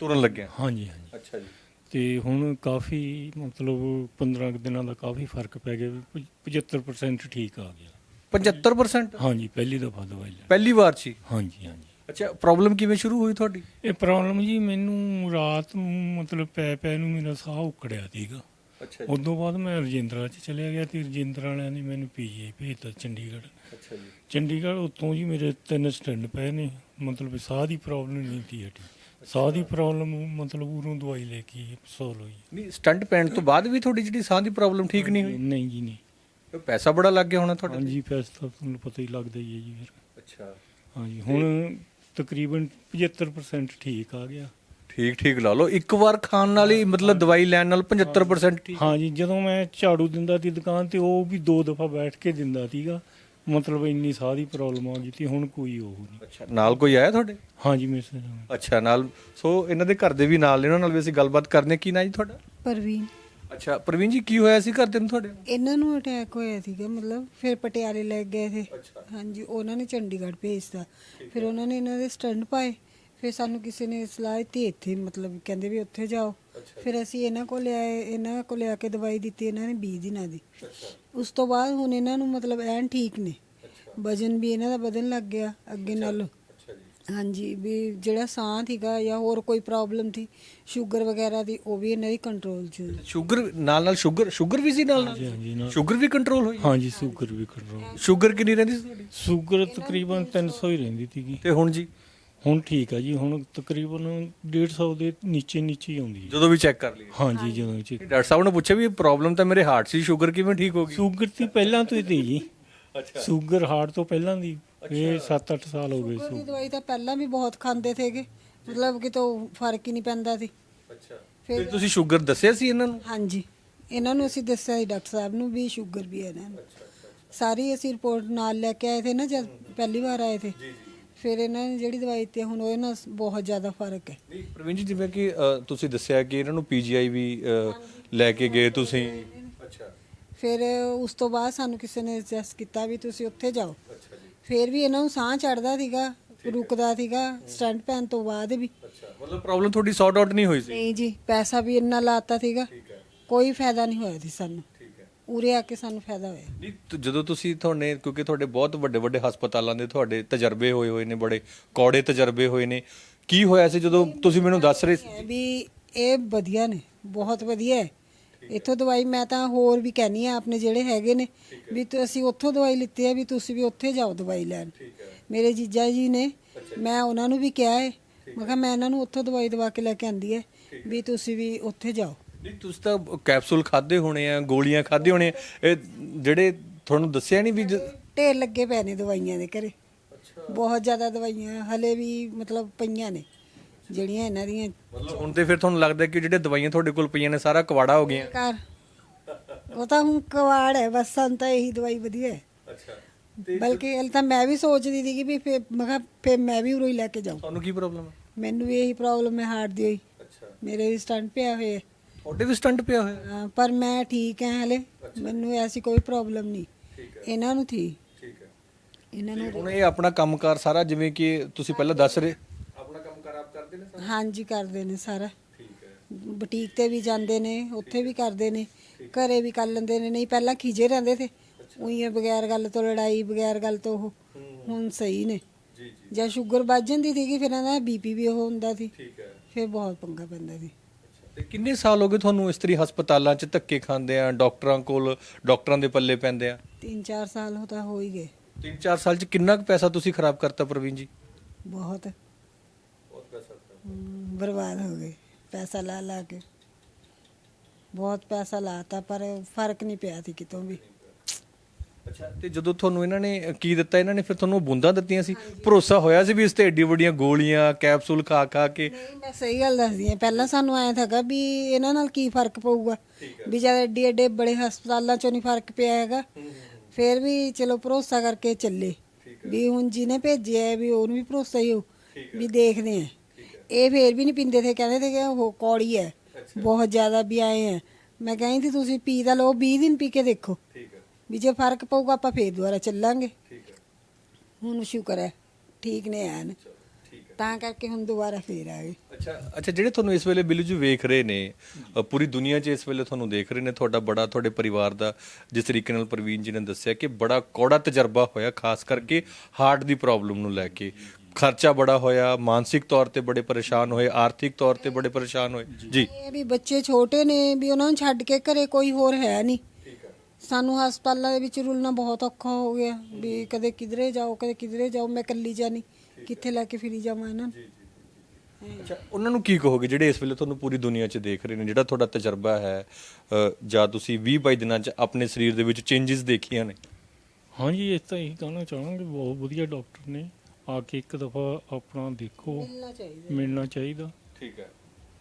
ਤੁਰਨ ਲੱਗਿਆ? ਹਾਂਜੀ ਹਾਂਜੀ। ਅੱਛਾ ਜੀ। ਤੇ ਹੁਣ ਕਾਫੀ ਮਤਲਬ 15 ਕੁ ਦਿਨਾਂ ਦਾ ਕਾਫੀ ਫ਼ਰਕ ਪੈ ਗਿਆ ਵੀ 75% ਠੀਕ ਆ ਗਿਆ। 75% ਹਾਂਜੀ ਪਹਿਲੀ ਦਫਾ ਦਵਾਈ ਲੈ ਪਹਿਲੀ ਵਾਰ ਸੀ? ਹਾਂਜੀ ਹਾਂਜੀ। ਅੱਛਾ ਪ੍ਰੋਬਲਮ ਕਿਵੇਂ ਸ਼ੁਰੂ ਹੋਈ ਤੁਹਾਡੀ? ਇਹ ਪ੍ਰੋਬਲਮ ਜੀ ਮੈਨੂੰ ਰਾਤ ਨੂੰ ਮਤਲਬ ਪੈ ਪੈ ਨੂੰ ਮੇਰਾ ਸਾਹ ਉਕੜਿਆ ਸੀਗਾ। ਅੱਛਾ ਉਦੋਂ ਬਾਅਦ ਮੈਂ ਰਜਿੰਦਰਾ ਚ ਚਲਿਆ ਗਿਆ ਤੇ ਰਜਿੰਦਰਾ ਵਾਲਿਆਂ ਨੇ ਮੈਨੂੰ ਪੀਜੀ ਭੇਜਤਾ ਚੰਡੀਗੜ੍ਹ। ਅੱਛਾ ਜੀ। ਚੰਡੀਗੜ੍ਹ ਉੱਤੋਂ ਜੀ ਮੇਰੇ ਤਿੰਨ ਸਟੈਂਡ ਪਏ ਨੇ। ਮਤਲਬ ਸਾਹ ਦੀ ਪ੍ਰੋਬਲਮ ਨਹੀਂ ਸੀ ਹਟੀ। ਸਾਹ ਦੀ ਪ੍ਰੋਬਲਮ ਮਤਲਬ ਉਰੋਂ ਦਵਾਈ ਲੈ ਕੇ ਸੋਲ ਹੋਈ। ਨਹੀਂ ਸਟੰਟ ਪੈਣ ਤੋਂ ਬਾਅਦ ਵੀ ਤੁਹਾਡੀ ਜਿਹੜੀ ਸਾਹ ਦੀ ਪ੍ਰੋਬਲਮ ਠੀਕ ਨਹੀਂ ਹੋਈ? ਨਹੀਂ ਜੀ ਨਹੀਂ। ਪੈਸਾ ਬੜਾ ਲੱਗ ਗਿਆ ਹੋਣਾ ਤੁਹਾਡਾ ਹਾਂਜੀ ਪੈਸਾ ਤਾਂ ਤੁਹਾਨੂੰ ਪਤਾ ਹੀ ਲੱਗਦਾ ਹੀ ਹੈ ਜੀ ਫਿਰ। ਅੱਛਾ। ਹਾਂਜੀ ਹੁਣ ਤਕਰੀਬਨ 75% ਠੀਕ ਆ ਗਿਆ। ਠੀਕ ਠੀਕ ਲਾ ਲਓ। ਇੱਕ ਵਾਰ ਖਾਣ ਨਾਲ ਹੀ ਮਤਲਬ ਦਵਾਈ ਲੈਣ ਨਾਲ 75% ਠੀਕ ਹਾਂਜੀ ਜਦੋਂ ਮੈਂ ਝਾੜੂ ਦਿੰਦਾ ਸੀ ਦੁਕਾਨ ਤੇ ਉਹ ਵੀ ਦੋ ਦਫਾ ਬੈਠ ਕੇ ਦਿੰਦਾ ਸੀਗਾ। ਮਤਲਬ ਇੰਨੀ ਸਾਹ ਦੀ ਪ੍ਰੋਬਲਮ ਆ ਗਈ ਸੀ ਹੁਣ ਕੋਈ ਉਹ ਨਹੀਂ। ਅੱਛਾ ਨਾਲ ਕੋਈ ਆਇਆ ਤੁਹਾਡੇ? ਹਾਂਜੀ ਮਿਸ ਅੱਛਾ ਨਾਲ ਸੋ ਇਹਨਾਂ ਦੇ ਘਰ ਦੇ ਵੀ ਨਾਲ ਨੇ ਉਹਨਾਂ ਨਾਲ ਵੀ ਅਸੀਂ ਗੱਲਬਾਤ ਕਰਨੇ ਕੀ ਨਾ ਜੀ ਤੁਹਾਡਾ? ਪਰਵੀਨ। ਅੱਛਾ ਪ੍ਰਵੀਨ ਜੀ ਕੀ ਹੋਇਆ ਸੀ ਘਰ ਦੇ ਨੂੰ ਤੁਹਾਡੇ ਇਹਨਾਂ ਨੂੰ ਅਟੈਕ ਹੋਇਆ ਸੀਗਾ ਮਤਲਬ ਫਿਰ ਪਟਿਆਲੇ ਲੈ ਗਏ ਸੀ ਹਾਂਜੀ ਉਹਨਾਂ ਨੇ ਚੰਡੀਗੜ੍ਹ ਭੇਜਤਾ। ਫਿਰ ਉਹਨਾਂ ਨੇ ਇਹਨਾਂ ਦੇ ਸਟੰਟ ਪਾਏ। ਫਿਰ ਸਾਨੂੰ ਕਿਸੇ ਨੇ ਸਲਾਹ ਦਿੱਤੀ ਇੱਥੇ ਮਤਲਬ ਕਹਿੰਦੇ ਵੀ ਉੱਥੇ ਜਾਓ। ਫਿਰ ਅਸੀਂ ਇਹਨਾਂ ਕੋਲ ਆਏ ਇਹਨਾਂ ਕੋਲ ਆ ਕੇ ਦਵਾਈ ਦਿੱਤੀ ਇਹਨਾਂ ਨੇ 20 ਦਿਨਾਂ ਦੀ। ਉਸ ਤੋਂ ਬਾਅਦ ਹੁਣ ਇਹਨਾਂ ਨੂੰ ਮਤਲਬ ਐਨ ਠੀਕ ਨੇ। ਵਜਨ ਵੀ ਇਹਨਾਂ ਦਾ ਵਧਣ ਲੱਗ ਗਿਆ ਅੱਗੇ ਨਾਲੋਂ। ਹਾਂਜੀ ਵੀ ਜਿਹੜਾ ਸਾਹ ਸੀਗਾ ਜਾਂ ਹੋਰ ਕੋਈ ਪ੍ਰੋਬਲਮ ਸੀ ਸ਼ੂਗਰ ਵਗੈਰਾ ਦੀ ਉਹ ਵੀ ਇਹਨਾਂ ਦੀ ਕੰਟਰੋਲ 'ਚ ਹੋਈ। ਸ਼ੂਗਰ ਨਾਲ ਨਾਲ ਸ਼ੂਗਰ ਸ਼ੂਗਰ ਵੀ ਸੀ ਨਾਲ ਹਾਂਜੀ ਹਾਂਜੀ ਨਾਲ। ਨਾ ਸ਼ੂਗਰ ਵੀ ਕੰਟਰੋਲ ਹੋਈ? ਹਾਂਜੀ ਸ਼ੂਗਰ ਵੀ ਕੰਟਰੋਲ ਸ਼ੂਗਰ ਕਿੰਨੀ ਰਹਿੰਦੀ ਸੀ ਤੁਹਾਡੀ? ਸ਼ੂਗਰ ਤਕਰੀਬਨ 300 ਹੀ ਰਹਿੰਦੀ ਸੀਗੀ। ਤੇ ਹੁਣ ਜੀ? ਹੁਣ ਠੀਕ ਆ ਜੀ ਹੁਣ ਤਕਰੀਬਨ 150 ਦੇ ਨੀਚੇ ਨੀਚੇ ਹੀ ਆਉਂਦੀ ਹੈ। ਜਦੋਂ ਵੀ ਚੈੱਕ ਕਰ ਲਈ ਹਾਂਜੀ ਜਦੋਂ ਚ ਡਾਕਟਰ ਸਾਹਿਬ ਨੇ ਪੁੱਛਿਆ ਵੀ ਪ੍ਰੋਬਲਮ ਤਾਂ ਮੇਰੇ ਹਾਰਟ ਸੀ ਸ਼ੂਗਰ ਕਿਵੇਂ ਠੀਕ ਹੋ ਗਈ? ਸ਼ੂਗਰ ਦੀ ਪਹਿਲਾਂ ਤੋਂ ਹੀ ਸੀ ਜੀ। ਸ਼ੂਗਰ ਹਾਰਟ ਤੋਂ ਪਹਿਲਾਂ ਦੀ ਇਹ 7-8 ਸਾਲ ਹੋ ਗਏ ਸ਼ੂਗਰ ਦੀ ਦਵਾਈ ਤਾਂ ਪਹਿਲਾਂ ਵੀ ਬਹੁਤ ਖਾਂਦੇ ਥੇਗੇ ਮਤਲਬ ਕਿ ਤੋਂ ਫ਼ਰਕ ਹੀ ਨਹੀਂ ਪੈਂਦਾ ਸੀ। ਅੱਛਾ। ਫਿਰ ਤੇ ਤੁਸੀਂ ਸ਼ੂਗਰ ਦੱਸਿਆ ਸੀ ਇਹਨਾਂ ਨੂੰ? ਹਾਂਜੀ। ਇਹਨਾਂ ਨੂੰ ਅਸੀਂ ਦੱਸਿਆ ਸੀ ਡਾਕਟਰ ਸਾਹਿਬ ਨੂੰ ਵੀ ਸ਼ੂਗਰ ਵੀ ਹੈ ਇਹਨਾਂ ਨੂੰ। ਸਾਰੀ ਅਸੀਂ ਰਿਪੋਰਟ ਨਾਲ ਲੈ ਕੇ ਆਏ ਥੇ ਨਾ ਜਦ ਪਹਿਲੀ ਵਾਰ ਆਏ ਥੇ ਫਿਰ ਇਹਨਾਂ ਨੇ ਜਿਹੜੀ ਦਵਾਈ ਦਿੱਤੀ ਹੁਣ ਉਹਦੇ ਨਾਲ ਬਹੁਤ ਜ਼ਿਆਦਾ ਫ਼ਰਕ ਹੈ। ਨਹੀਂ ਪ੍ਰਵੀਨ ਜੀ ਜਿਵੇਂ ਕਿ ਅ, ਤੁਸੀਂ ਦੱਸਿਆ ਕਿ ਇਹਨਾਂ ਨੂੰ ਪੀਜੀਆਈ ਵੀ ਅ, ਲੈ ਕੇ ਗਏ ਤੁਸੀਂ। ਅੱਛਾ। ਫਿਰ ਉਸ ਤੋਂ ਬਾਅਦ ਸਾਨੂੰ ਕਿਸੇ ਨੇ ਸਜੈਸਟ ਕੀਤਾ ਵੀ ਤੁਸੀਂ ਉੱਥੇ ਜਾਓ। ਫਿਰ ਵੀ ਇਹਨਾਂ ਨੂੰ ਸਾਹ ਚੜਦਾ ਸੀਗਾ ਰੁਕਦਾ ਸੀਗਾ ਸਟੰਟ ਪੈਣ ਤੋਂ ਬਾਅਦ ਵੀ। ਅੱਛਾ ਮਤਲਬ ਪ੍ਰੋਬਲਮ ਤੁਹਾਡੀ ਸੌਟ ਆਊਟ ਨਹੀਂ ਹੋਈ ਸੀ? ਨਹੀਂ ਜੀ ਪੈਸਾ ਵੀ ਇੰਨਾ ਲਾਤਾ ਸੀਗਾ। ਕੋਈ ਫਾਇਦਾ ਨਹੀਂ ਹੋਇਆ ਸੀ ਸਾਨੂੰ। ਠੀਕ ਹੈ ਉਰੇ ਆ ਕੇ ਸਾਨੂੰ ਫਾਇਦਾ ਹੋਇਆ। ਨਹੀਂ ਤ- ਜਦੋਂ ਤੁਸੀਂ ਤੁਹਾਡੇ ਕਿਉਂਕਿ ਤੁਹਾਡੇ ਬਹੁਤ ਵੱਡੇ ਵੱਡੇ ਹਸਪਤਾਲਾਂ ਦੇ ਤੁਹਾਡੇ ਤਜਰਬੇ ਹੋਏ ਹੋਏ ਨੇ ਬੜੇ ਕੌੜੇ ਤਜਰਬੇ ਹੋਏ ਨੇ। ਕੀ ਹੋਇਆ ਸੀ ਜਦੋਂ ਤੁਸੀਂ ਮੈਨੂੰ ਦੱਸ ਰਹੇ ਸੀ? ਵੀ ਇਹ ਵਧੀਆ ਨੇ ਬਹੁਤ ਵਧੀਆ ਹੈ। ਇੱਥੋਂ ਦਵਾਈ ਮੈਂ ਤਾਂ ਹੋਰ ਵੀ ਕਹਿਨੀ ਆ ਆਪਣੇ ਜਿਹੜੇ ਹੈਗੇ ਨੇ ਵੀ ਤੁਸੀਂ ਉੱਥੋਂ ਦਵਾਈ ਲਿੱਤੀ ਹੈ ਵੀ ਤੁਸੀਂ ਵੀ ਉੱਥੇ ਜਾਓ ਦਵਾਈ ਲੈਣ। ਮੇਰੇ ਜੀਜਾ ਜੀ ਨੇ ਮੈਂ ਉਹਨਾਂ ਨੂੰ ਵੀ ਕਿਹਾ ਹੈ ਮੈਂ ਕਿਹਾ ਮੈਂ ਇਹਨਾਂ ਨੂੰ ਉੱਥੋਂ ਦਵਾਈ ਦਵਾ ਕੇ ਲੈ ਕੇ ਆਂਦੀ ਹੈ। ਵੀ ਤੁਸੀਂ ਵੀ ਉੱਥੇ ਜਾਓ। ਨਹੀਂ ਤੁਸੀਂ ਤਾਂ ਕੈਪਸੂਲ ਖਾਦੇ ਹੋਣੇ ਆ ਗੋਲੀਆਂ ਖਾਦੇ ਹੋਣੇ ਆ ਇਹ ਜਿਹੜੇ ਤੁਹਾਨੂੰ ਦੱਸਿਆ ਨਹੀਂ ਵੀ ਜ- ਢੇਰ ਲੱਗੇ ਪਏ ਨੇ ਦਵਾਈਆਂ ਦੇ ਘਰੇ। ਬਹੁਤ ਜ਼ਿਆਦਾ ਦਵਾਈਆਂ ਹਲੇ ਵੀ ਮਤਲਬ ਪਈਆਂ ਨੇ ਜਿਹੜੀਆਂ ਇਹਨਾਂ ਦੀਆਂ। ਮਤਲਬ ਹੁਣ ਤੇ ਫਿਰ ਤੁਹਾਨੂੰ ਲੱਗਦਾ ਕਿ ਜਿਹੜੇ ਦਵਾਈਆਂ ਤੁਹਾਡੇ ਕੋਲ ਪਈਆਂ ਨੇ ਸਾਰਾ ਕਵਾੜਾ ਹੋ ਗਿਆ। ਘਰ। ਉਹ ਤਾਂ ਹੁਣ ਕਵਾੜ ਹੈ ਬਸ ਸਾਨੂੰ ਤਾਂ ਇਹੀ ਦਵਾਈ ਵਧੀਆ ਹੈ। ਅੱਛਾ। ਬਲਕਿ ਹਲ ਤਾਂ ਮੈਂ ਵੀ ਸੋਚਦੀ ਸੀ ਕਿ ਵੀ ਫੇ ਮੈਂ ਕਿਹਾ ਫੇ ਮੈਂ ਵੀ ਉਰੋਂ ਹੀ ਲੈ ਕੇ ਜਾਉਂ ਤੁਹਾਨੂੰ ਕੀ ਪ੍ਰੋਬਲਮ ਹੈ ਮੈਨੂੰ ਵੀ ਇਹੀ ਪ੍ਰੋਬਲਮ ਹੈ ਹਾਰਟ ਦੀ। ਹੋਈ ਅੱਛਾ। ਮੇਰੇ ਵੀ ਸਟੰਟ ਪਿਆ ਹੋਇਆ ਹੈ। ਤੁਹਾਡੇ ਵੀ ਸਟੰਟ ਪਿਆ ਹੋਇਆ? ਹਾਂ, ਪਰ ਮੈਂ ਠੀਕ ਹਾਂ ਹਲੇ। ਮੈਨੂੰ ਐਸੀ ਕੋਈ ਪ੍ਰੋਬਲਮ ਨਹੀਂ। ਇਹਨਾਂ ਨੂੰ ਥੀ। ਠੀਕ ਹੈ। ਇਹਨਾਂ ਨੂੰ ਹੁਣ ਇਹ ਆਪਣਾ ਕੰਮਕਾਰ ਸਾਰਾ ਜਿਵੇਂ ਕਿ ਤੁਸੀਂ ਪਹਿਲਾਂ ਦੱਸ ਰਹੇ? ਆਪਣਾ ਕੰਮਕਾਰ ਆਪ ਕਰਦੇ ਨੇ ਹਾਂਜੀ ਕਰਦੇ ਨੇ ਸਾਰਾ। ਠੀਕ ਹੈ। ਬੁਟੀਕ ਤੇ ਵੀ ਜਾਂਦੇ ਨੇ ਉੱਥੇ ਵੀ ਕਰਦੇ ਨੇ। ਘਰੇ ਵੀ ਕਰ ਲੈਂਦੇ ਨੇ। ਨਹੀਂ ਪਹਿਲਾਂ ਖਿਜੇ ਰਹਿੰਦੇ ਤੇ। ਉਹੀ ਬਗੈਰ ਗੱਲ ਤੋਂ ਲੜਾਈ ਬਗੈਰ ਗੱਲ ਤੋਂ ਉਹ। ਹੁਣ ਸਹੀ ਨੇ। ਜੀ ਜੀ। ਜਾਂ ਸ਼ੂਗਰ ਵੱਜ ਜਾਂਦੀ ਸੀਗੀ ਫਿਰ ਇਹਨਾਂ ਦਾ ਬੀਪੀ ਵੀ ਉਹ ਹੁੰਦਾ ਸੀ। ਠੀਕ ਹੈ। ਫਿਰ ਬਹੁਤ ਪੰਗਾ ਪੈਂਦਾ ਸੀ। ਤੇ ਕਿੰਨੇ ਸਾਲ ਹੋ ਗਏ ਤੁਹਾਨੂੰ ਇਸ ਤਰੀ ਹਸਪਤਾਲਾਂ 'ਚ ਧੱਕੇ ਖਾਂਦੇ ਆ ਡਾਕਟਰਾਂ ਕੋਲ ਡਾਕਟਰਾਂ ਦੇ ਪੱਲੇ ਪੈਂਦੇ ਆ? 3-4 ਸਾਲ ਹੋ ਤਾਂ ਹੋ ਹੀ ਗਏ। 3-4 ਸਾਲ 'ਚ ਕਿੰਨਾ ਕੁ ਪੈਸਾ ਤੁਸੀਂ ਖਰਾਬ ਕਰਤਾ ਪ੍ਰਵੀਨ ਜੀ? ਬਹੁਤ। ਬਹੁਤ ਪੈਸਾ ਹਮ, ਬਰਬਾਦ ਹੋ ਗਏ ਪੈਸਾ ਲਾ ਲਾ ਕੇ। ਬਹੁਤ ਪੈਸਾ ਲਾਤਾ ਪਰ ਫ਼ਰਕ ਨਹੀਂ ਪਿਆ ਸੀ ਕਿਤੋਂ ਵੀ। ਅੱਛਾ ਤੇ ਜਦੋਂ ਤੁਹਾਨੂੰ ਇਹਨਾਂ ਨੇ ਕੀ ਦਿੱਤਾ ਇਹਨਾਂ ਨੇ? ਫਿਰ ਤੁਹਾਨੂੰ ਬੂੰਦਾਂ ਦਿੱਤੀਆਂ ਸੀ? ਭਰੋਸਾ ਹੋਇਆ ਸੀ ਵੀ ਇਸ ਤੇ ਏਡੀ ਵੱਡੀਆਂ ਗੋਲੀਆਂ ਕੈਪਸੂਲ ਖਾ ਖਾ ਕੇ? ਨਹੀਂ ਮੈਂ ਸਹੀ ਗੱਲ ਦੱਸਦੀ ਹਾਂ। ਪਹਿਲਾਂ ਸਾਨੂੰ ਆਇਆ ਥਾਗਾ ਵੀ ਇਹਨਾਂ ਨਾਲ ਕੀ ਫ਼ਰਕ ਪਊਗਾ? ਵੀ ਜਦ ਏਡੇ ਏਡੇ ਬੜੇ ਹਸਪਤਾਲਾਂ ਚੋਂ ਨਹੀਂ ਫ਼ਰਕ ਪਿਆ ਹੈਗਾ। ਫਿਰ ਵੀ ਚਲੋ ਭਰੋਸਾ ਕਰਕੇ ਚੱਲੇ। ਵੀ ਹੁਣ ਜਿਹਨੇ ਭੇਜਿਆ ਹੈ ਵੀ ਉਹਨੂੰ ਵੀ ਭਰੋਸਾ ਹੀ ਹੋ ਵੀ ਦੇਖਦੇ ਆ। ਇਹ ਫੇਰ ਵੀ ਨਹੀਂ ਪਿੰਦੇ ਥੇ। ਕਹਿੰਦੇ ਤੇ ਕਿ ਉਹ ਕੌੜੀ ਹੈ। ਬਹੁਤ ਜ਼ਿਆਦਾ ਵੀ ਆਏ ਆ। ਮੈਂ ਕਹਿੰਦੀ ਤੁਸੀਂ ਪੀ ਤਾਂ ਲਓ 20 ਦਿਨ ਪੀ ਕੇ ਦੇਖੋ। ਵੀ ਜੇ ਫ਼ਰਕ ਪਊਗਾ ਆਪਾਂ ਫੇਰ ਦੁਬਾਰਾ ਚੱਲਾਂਗੇ। ਠੀਕ ਹੈ ਹੁਣ ਸ਼ੁਕਰ ਹੈ ਠੀਕ ਨੇ ਆਨ ਠੀਕ ਹੈ ਤਾਂ ਕਰਕੇ ਹੁਣ ਦੁਬਾਰਾ ਫੇਰ ਆ ਗਏ। ਅੱਛਾ ਅੱਛਾ ਜਿਹੜੇ ਤੁਹਾਨੂੰ ਇਸ ਵੇਲੇ ਬਿੱਲੂ ਜੀ ਵੇਖ ਰਹੇ ਨੇ ਅ, ਪੂਰੀ ਦੁਨੀਆ 'ਚ ਇਸ ਵੇਲੇ ਤੁਹਾਨੂੰ ਦੇਖ ਰਹੇ ਨੇ ਤੁਹਾਡਾ ਬੜਾ ਤੁਹਾਡੇ ਪਰਿਵਾਰ ਦਾ ਜਿਸ ਤਰੀਕੇ ਨਾਲ ਪ੍ਰਵੀਨ ਜੀ ਨੇ ਦੱਸਿਆ ਕਿ ਬੜਾ ਕੌੜਾ ਤਜਰਬਾ ਹੋਇਆ ਖਾਸ ਕਰਕੇ ਹਾਰਟ ਦੀ ਪ੍ਰੋਬਲਮ ਨੂੰ ਲੈ ਕੇ। ਖਰਚਾ ਬੜਾ ਹੋਇਆ ਮਾਨਸਿਕ ਤੌਰ ਤੇ ਬੜੇ ਪਰੇਸ਼ਾਨ ਹੋਏ ਆਰਥਿਕ ਤੌਰ ਤੇ ਬੜੇ ਪਰੇਸ਼ਾਨ ਹੋਏ। ਜੀ। ਇਹ ਵੀ ਬੱਚੇ ਛੋਟੇ ਨੇ ਵੀ ਉਹਨਾਂ ਨੂੰ ਛੱਡ ਕੇ ਘਰੇ ਕੋਈ ਹੋਰ ਹੈ ਨਹੀਂ। ਸਾਨੂੰ ਹਸਪਤਾਲਾਂ ਦੇ ਵਿੱਚ ਰੁਲਣਾ ਬਹੁਤ ਔਖਾ ਹੋ ਗਿਆ ਵੀ ਕਦੇ ਕਿਧਰੇ ਜਾਓ ਕਦੇ ਕਿਧਰੇ ਜਾਓ ਮੈਂ ਇਕੱਲੀ ਜਾਣੀ ਕਿੱਥੇ ਲੈ ਕੇ ਫਿਰੀ ਜਾਵਾਂ ਇਹਨਾਂ ਨੂੰ। ਅੱਛਾ ਉਹਨਾਂ ਨੂੰ ਕੀ ਕਹੋਗੇ ਜਿਹੜੇ ਇਸ ਵੇਲੇ ਤੁਹਾਨੂੰ ਪੂਰੀ ਦੁਨੀਆ 'ਚ ਦੇਖ ਰਹੇ ਨੇ ਜਿਹੜਾ ਤੁਹਾਡਾ ਤਜਰਬਾ ਹੈ ਅ, ਜਾਂ ਤੁਸੀਂ 20 22 ਦਿਨਾਂ 'ਚ ਆਪਣੇ ਸਰੀਰ ਦੇ ਵਿੱਚ ਚੇਂਜਸ ਦੇਖੀਆਂ ਨੇ? ਹਾਂਜੀ ਇਸ ਤਾਂ ਇਹੀ ਕਹਿਣਾ ਚਾਹਾਂਗੇ ਬਹੁਤ ਵਧੀਆ ਡਾਕਟਰ ਨੇ। ਆ ਕੇ ਇੱਕ ਦਫਾ ਆਪਣਾ ਦੇਖੋ ਮਿਲਣਾ ਚਾਹੀਦਾ। ਮਿਲਣਾ ਚਾਹੀਦਾ। ਠੀਕ ਹੈ।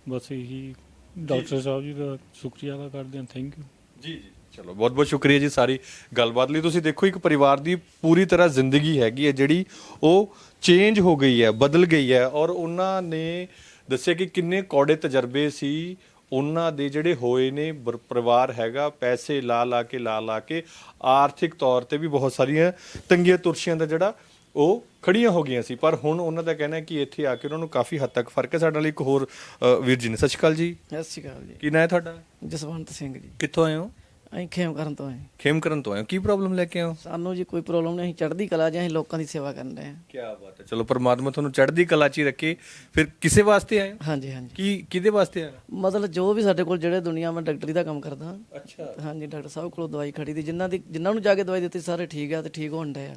ਬਸ ਇਹੀ ਡਾਕਟਰ ਸਾਹਿਬ ਜੀ ਦਾ ਸ਼ੁਕਰੀਆ ਅਦਾ ਕਰਦੇ ਹਾਂ ਥੈਂਕ ਯੂ ਜੀ ਜੀ। ਚਲੋ ਬਹੁਤ ਬਹੁਤ ਸ਼ੁਕਰੀਆ ਜੀ ਸਾਰੀ ਗੱਲਬਾਤ ਲਈ। ਤੁਸੀਂ ਦੇਖੋ ਇੱਕ ਪਰਿਵਾਰ ਦੀ ਪੂਰੀ ਤਰ੍ਹਾਂ ਜ਼ਿੰਦਗੀ ਹੈਗੀ ਹੈ ਜਿਹੜੀ ਉਹ ਚੇਂਜ ਹੋ ਗਈ ਹੈ ਬਦਲ ਗਈ ਹੈ ਔਰ ਉਹਨਾਂ ਨੇ ਦੱਸਿਆ ਕਿ ਕਿੰਨੇ ਕੌੜੇ ਤਜਰਬੇ ਸੀ ਉਹਨਾਂ ਦੇ ਜਿਹੜੇ ਹੋਏ ਨੇ ਬਰ- ਪਰਿਵਾਰ ਹੈਗਾ ਪੈਸੇ ਲਾ ਲਾ ਕੇ ਲਾ ਲਾ ਕੇ ਆਰਥਿਕ ਤੌਰ ਤੇ ਵੀ ਬਹੁਤ ਸਾਰੀਆਂ ਤੰਗੀਆਂ ਤੁਰਸ਼ੀਆਂ ਦਾ ਜਿਹੜਾ ਉਹ ਖੜੀਆਂ ਹੋ ਗਈਆਂ ਸੀ। ਪਰ ਹੁਣ ਉਹਨਾਂ ਦਾ ਕਹਿਣਾ ਹੈ ਕਿ ਇੱਥੇ ਆ ਕੇ ਉਹਨਾਂ ਨੂੰ ਕਾਫੀ ਹੱਦ ਤੱਕ ਫ਼ਰਕ ਹੈ। ਸਾਡੇ ਨਾਲ ਇੱਕ ਹੋਰ ਅ, ਵੀਰ ਜੀ ਨੇ। ਸਤਿ ਸ਼੍ਰੀ ਅਕਾਲ ਜੀ। ਸਤਿ ਸ਼੍ਰੀ ਅਕਾਲ ਜੀ। ਕੀ ਨਾਂ ਹੈ ਤੁਹਾਡਾ? ਜਸਵੰਤ ਸਿੰਘ ਜੀ। ਕਿੱਥੋਂ ਆਏ ਹੋ? ਅਸੀਂ ਖੇਮ ਕਰਨ ਤੋਂ ਆਏ। ਖੇਮ ਕਰਨ ਤੋਂ ਆਏ ਹੋ। ਕੀ ਪ੍ਰੋਬਲਮ ਲੈ ਕੇ ਆਏ ਹੋ? ਸਾਨੂੰ ਜੀ ਕੋਈ ਪ੍ਰੋਬਲਮ ਨਹੀਂ ਅਸੀਂ ਚੜ੍ਹਦੀ ਕਲਾ ਜੀ ਅਸੀਂ ਲੋਕਾਂ ਦੀ ਸੇਵਾ ਕਰਨ ਰਹੇ ਹਾਂ ਕੀ ਬਾਤ ਹੈ। ਚਲੋ ਪਰਮਾਤਮਾ ਤੁਹਾਨੂੰ ਚੜ੍ਹਦੀ ਕਲਾ 'ਚ ਹੀ ਰੱਖੇ। ਫਿਰ ਕਿਸੇ ਵਾਸਤੇ ਆਏ ਹੋ? ਹਾਂਜੀ ਹਾਂਜੀ। ਕੀ ਕਿਹਦੇ ਵਾਸਤੇ ਆਏ ਹੋ? ਮਤਲਬ ਜੋ ਵੀ ਸਾਡੇ ਕੋਲ ਜਿਹੜੇ ਦੁਨੀਆ ਮੈਂ ਡਾਕਟਰੀ ਦਾ ਕੰਮ ਕਰਦਾ। ਅੱਛਾ। ਹਾਂਜੀ ਡਾਕਟਰ ਸਾਹਿਬ ਕੋਲੋਂ ਦਵਾਈ ਖੜੀ ਦੀ। ਜਿਨ੍ਹਾਂ ਦੀ ਜਿਨ੍ਹਾਂ ਨੂੰ ਜਾ ਕੇ ਦਵਾਈ ਦਿੱਤੀ ਸਾਰੇ ਠੀਕ ਆ ਤੇ ਠੀਕ ਹੋਣ ਡਏ ਆ।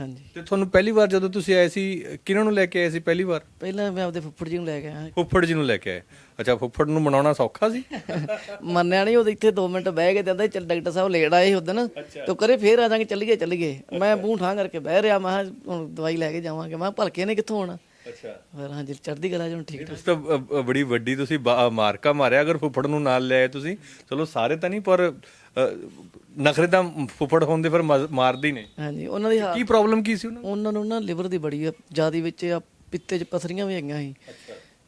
ਹਾਂਜੀ। ਤੇ ਤੁਹਾਨੂੰ ਪਹਿਲੀ ਵਾਰ ਜਦੋਂ ਤੁਸੀਂ ਆਏ ਸੀ ਕਿਹਨਾਂ ਨੂੰ ਲੈ ਕੇ ਆਏ ਸੀ ਪਹਿਲੀ ਵਾਰ? ਪਹਿਲਾਂ ਮੈਂ ਆਪਦੇ ਫੁੱਫੜ ਜੀ ਨੂੰ ਲੈ ਕੇ ਆਇਆ। ਫੁੱਫੜ ਜੀ ਨੂੰ ਲੈ ਕੇ ਆਏ। ਅੱਛਾ ਫੁੱਫੜ ਨੂੰ ਮਨਾਉਣਾ ਸੌਖਾ ਸੀ? ਮੰਨਿਆ ਨਹੀਂ ਉਹ ਇੱਥੇ 2 ਮਿੰਟ ਬਹਿ ਕੇ ਕਹਿੰਦਾ ਚੱਲ ਡਾਕਟਰ ਸਾਹਿਬ ਲੇਟ ਆਏ ਉਦੋਂ ਤੇ ਕਰੇ ਫੇਰ ਆ ਜਾਾਂਗੇ ਚੱਲੀਏ ਚੱਲੀਏ। ਮੈਂ ਮੂੰਹ ਠਾਂ ਕਰਕੇ ਬਹਿ ਰਿਹਾ ਮੈਂ ਕਿਹਾ ਹੁਣ ਦਵਾਈ ਲੈ ਕੇ ਜਾਵਾਂਗੇ। ਮੈਂ ਕਿਹਾ ਭਲਕੇ ਨੇ ਕਿੱਥੋਂ ਆਉਣਾ? ਅੱਛਾ। ਫਿਰ ਹਾਂਜੀ ਚੜ੍ਹਦੀ ਕਲਾ ਜਣ ਠੀਕ। ਤੁਸੀਂ ਤਾਂ ਅ, ਅ, ਬੜੀ ਵੱਡੀ ਤੁਸੀਂ ਬਾ- ਮਾਰਕਾ ਮਾਰਿਆ। ਅਗਰ ਫੁੱਫੜ ਨੂੰ ਨਾਲ ਲੈ ਆਏ ਤੁਸੀਂ ਚਲੋ ਸਾਰੇ ਤਾਂ ਨਹੀਂ ਪਰ ਨਖਰੇ ਤਾਂ ਫੁੱਫੜ ਹੁੰਦੇ ਫਿਰ ਮਜ਼- ਮਾਰਦੇ ਹੀ ਨੇ। ਹਾਂਜੀ ਉਹਨਾਂ ਦੀ ਕੀ ਪ੍ਰੋਬਲਮ ਕੀ ਸੀ ਉਹਨਾਂ ਨੂੰ? ਉਹਨਾਂ ਨੂੰ ਨਾ ਲਿਵਰ ਦੀ ਬੜੀ ਜਿਆਦੀ ਵਿੱਚ ਆ ਪਿੱਤੇ 'ਚ ਪਥਰੀਆਂ ਵੀ ਹੈਗੀਆਂ ਸੀ।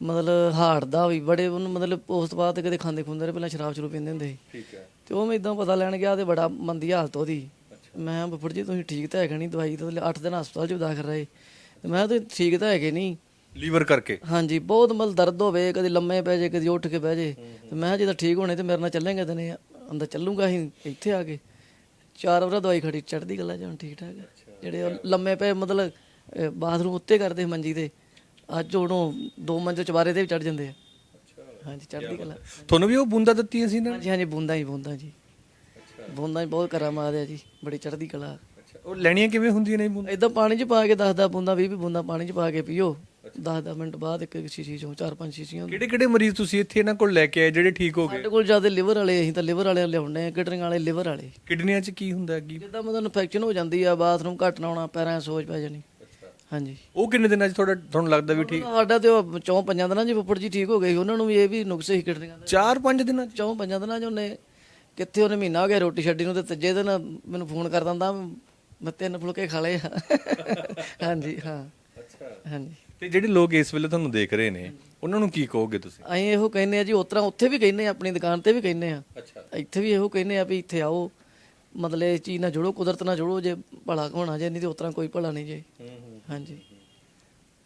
ਮਤਲਬ ਹਾਰਟ ਦਾ ਵੀ ਬੜੇ ਉਹਨੂੰ ਮਤਲਬ ਉਸ ਤੋਂ ਬਾਅਦ ਕਦੇ ਖਾਂਦੇ ਖੁੰਦੇ ਰਹੇ ਪਹਿਲਾਂ ਸ਼ਰਾਬ ਸ਼ੁਰੂ ਪੀਂਦੇ ਹੁੰਦੇ ਸੀ। ਠੀਕ ਹੈ। ਤੇ ਉਹ ਮੈਂ ਇਦਾਂ ਪਤਾ ਲੈਣ ਗਿਆ ਤੇ ਬੜਾ ਮੰਦੀ ਹਾਲਤ ਉਹਦੀ। ਮੈਂ ਬੱਫੜ ਜੀ ਤੁਸੀਂ ਠੀਕ ਤਾਂ ਹੈਗੇ ਨਹੀਂ ਦਵਾਈ ਤਾਂ 8 ਦਿਨ ਹਸਪਤਾਲ 'ਚ ਦਾਖਲ ਰਹੇ। ਤੇ ਮੈਂ ਤੇ ਠੀਕ ਤਾਂ ਹੈਗੇ ਨਹੀਂ। ਲੀਵਰ ਕਰਕੇ? ਹਾਂਜੀ ਬਹੁਤ ਮਤਲਬ ਦਰਦ ਹੋਵੇ ਕਦੇ ਲੰਮੇ ਪੈ ਜੇ ਕਦੇ ਉੱਠ ਕੇ ਬਹਿ ਜੇ। ਤੇ ਮੈਂ ਜੇ ਤਾਂ ਠੀਕ ਹੋਣੇ ਤੇ ਮੇਰੇ ਨਾਲ ਚੱਲਾਂਗੇ ਨਹੀਂ। ਅੰਦਰ ਚੱਲੂਗਾ ਹੀ ਇੱਥੇ ਆ ਕੇ। ਚਾਰ ਵਾਰ ਦਵਾਈ ਖੜੀ ਚੜਦੀ ਗੱਲਾਂ ਜਾਂ ਠੀਕ ਠਾਕ ਆ। ਜਿਹੜੇ ਉਹ ਲੰਮੇ ਪਏ ਮਤਲਬ ਅਹ, ਬਾਥਰੂਮ ਉੱਤੇ ਕਰਦੇ ਸੀ ਮੰਜੀ ਤੇ ਅੱਜ ਉਹਨੂੰ ਦੋ ਮੰਜ਼ਲ ਚਵਾਰੇ ਤੇ ਵੀ ਚੜ ਜਾਂਦੇ ਆ। ਹਾਂਜੀ ਚੜਦੀ ਗੱਲਾਂ। ਤੁਹਾਨੂੰ ਵੀ ਉਹ ਬੂੰਦਾ ਦਿੱਤੀਆਂ ਸੀ ਨਾ? ਹਾਂਜੀ ਹਾਂਜੀ ਬੂੰਦਾਂ ਹੀ ਬੂੰਦਾਂ ਜੀ। ਬੂੰਦਾਂ ਹੀ ਬਹੁਤ ਕਰਾਮਾਤ ਆ ਜੀ ਬੜੀ ਚੜਦੀ ਕਲਾ। ਉਹ ਲੈਣੀਆਂ ਕਿਵੇਂ ਹੁੰਦੀਆਂ ਨੇ ਬੂੰਦਾਂ? ਇਦਾਂ ਪਾਣੀ 'ਚ ਪਾ ਕੇ 10-10 ਬੂੰਦਾਂ 20 ਬੂੰਦਾਂ ਪਾਣੀ 'ਚ ਪਾ ਕੇ ਪੀਓ। 10-10 ਮਿੰਟ ਬਾਅਦ ਇੱਕ ਇੱਕ ਸ਼ੀਸ਼ੀ ਚੋਂ ਚਾਰ ਪੰਜ ਸ਼ੀਸ਼ੀਆਂ ਕਿਹੜੇ ਕਿਹੜੇ ਮਰੀਜ਼ ਤੁਸੀਂ ਇੱਥੇ ਇਹਨਾਂ ਕੋਲ ਲੈ ਕੇ ਆਏ ਜਿਹੜੇ ਠੀਕ ਹੋ ਗਏ? ਸਾਡੇ ਕੋਲ ਜ਼ਿਆਦਾ ਲਿਵਰ ਵਾਲੇ ਅਸੀਂ ਤਾਂ ਲਿਵਰ ਵਾਲੇ ਲਿਆਉਂਦੇ ਆ ਕਿਡਰਿੰਗ ਵਾਲੇ ਲਿਵਰ ਵਾਲੇ। ਕਿਡਨੀਆਂ 'ਚ ਕੀ ਹੁੰਦਾ ਕੀ ਜਿੱਦਾਂ ਮਤਲਬ ਇਨਫੈਕਸ਼ਨ ਹੋ ਜਾਂਦੀ ਆ ਬਾਥਰੂਮ ਘੱਟ ਨਾ ਆਉਣਾ ਪੈਰਾਂ 'ਚ ਸੋਜ ਪੈ ਜਾਣੀ। ਹਾਂਜੀ। ਉਹ ਕਿੰਨੇ ਦਿਨਾਂ 'ਚ ਤੁਹਾਡਾ ਤੁਹਾਨੂੰ ਲੱਗਦਾ ਵੀ ਠੀਕ? ਸਾਡਾ ਤੇ ਉਹ ਚੌਂ ਪੰਜਾਂ ਦਿਨਾਂ 'ਚ ਫੁੱਫੜ ਜੀ ਠੀਕ ਹੋ ਗਏ ਸੀ, ਉਹਨਾਂ ਨੂੰ ਵੀ ਇਹ ਵੀ ਨੁਕਸੇ ਹੀ ਕਿਡਰਿੰਗਾਂ ਦੇ। 4-5 ਦਿਨਾਂ 'ਚ? ਚੌਂ ਪੰਜਾਂ ਦਿਨਾਂ 'ਚ ਉਹਨੇ ਕਿੱਥੇ ਉਹਨੇ ਮਹੀਨਾ ਹੋ ਗਿਆ ਰੋਟੀ ਛੱਡੀ ਨੂੰ ਤੇ ਤੀਜੇ ਦਿਨ ਮੈਨੂੰ ਫੋਨ ਕਰ ਦਿੰਦਾ ਮੈਂ ਤਿੰਨ ਫੁਲਕੇ ਖਾ ਲਏ ਹਾਂਜੀ ਹਾਂ। ਅੱਛਾ। ਹਾਂਜੀ। ਤੇ ਜਿਹੜੇ ਲੋਕ ਇਸ ਵੇਲੇ ਤੁਹਾਨੂੰ ਦੇਖ ਰਹੇ ਨੇ ਉਹਨਾਂ ਨੂੰ ਕੀ ਕਹੋਗੇ ਤੁਸੀਂ? ਅਸੀਂ ਇਹੋ ਕਹਿੰਦੇ ਆ ਜੀ ਉਤਰਾ ਉੱਥੇ ਵੀ ਕਹਿੰਦੇ ਆ ਆਪਣੀ ਦੁਕਾਨ ਤੇ ਵੀ ਕਹਿੰਦੇ ਆ ਅੱਛਾ। ਇੱਥੇ ਵੀ ਇਹੋ ਕਹਿੰਦੇ ਆ ਵੀ ਇੱਥੇ ਆਓ। ਮਤਲਬ ਇਹ ਚੀਜ਼ ਨਾਲ ਜੁੜੋ ਕੁਦਰਤ ਨਾਲ ਜੁੜੋ ਜੇ ਭਲਾ ਹੋਣਾ ਜੇ ਨਹੀਂ ਤੇ ਉਤਰਾ ਕੋਈ ਭਲਾ ਨਹੀਂ ਜੇ। ਹਾਂਜੀ।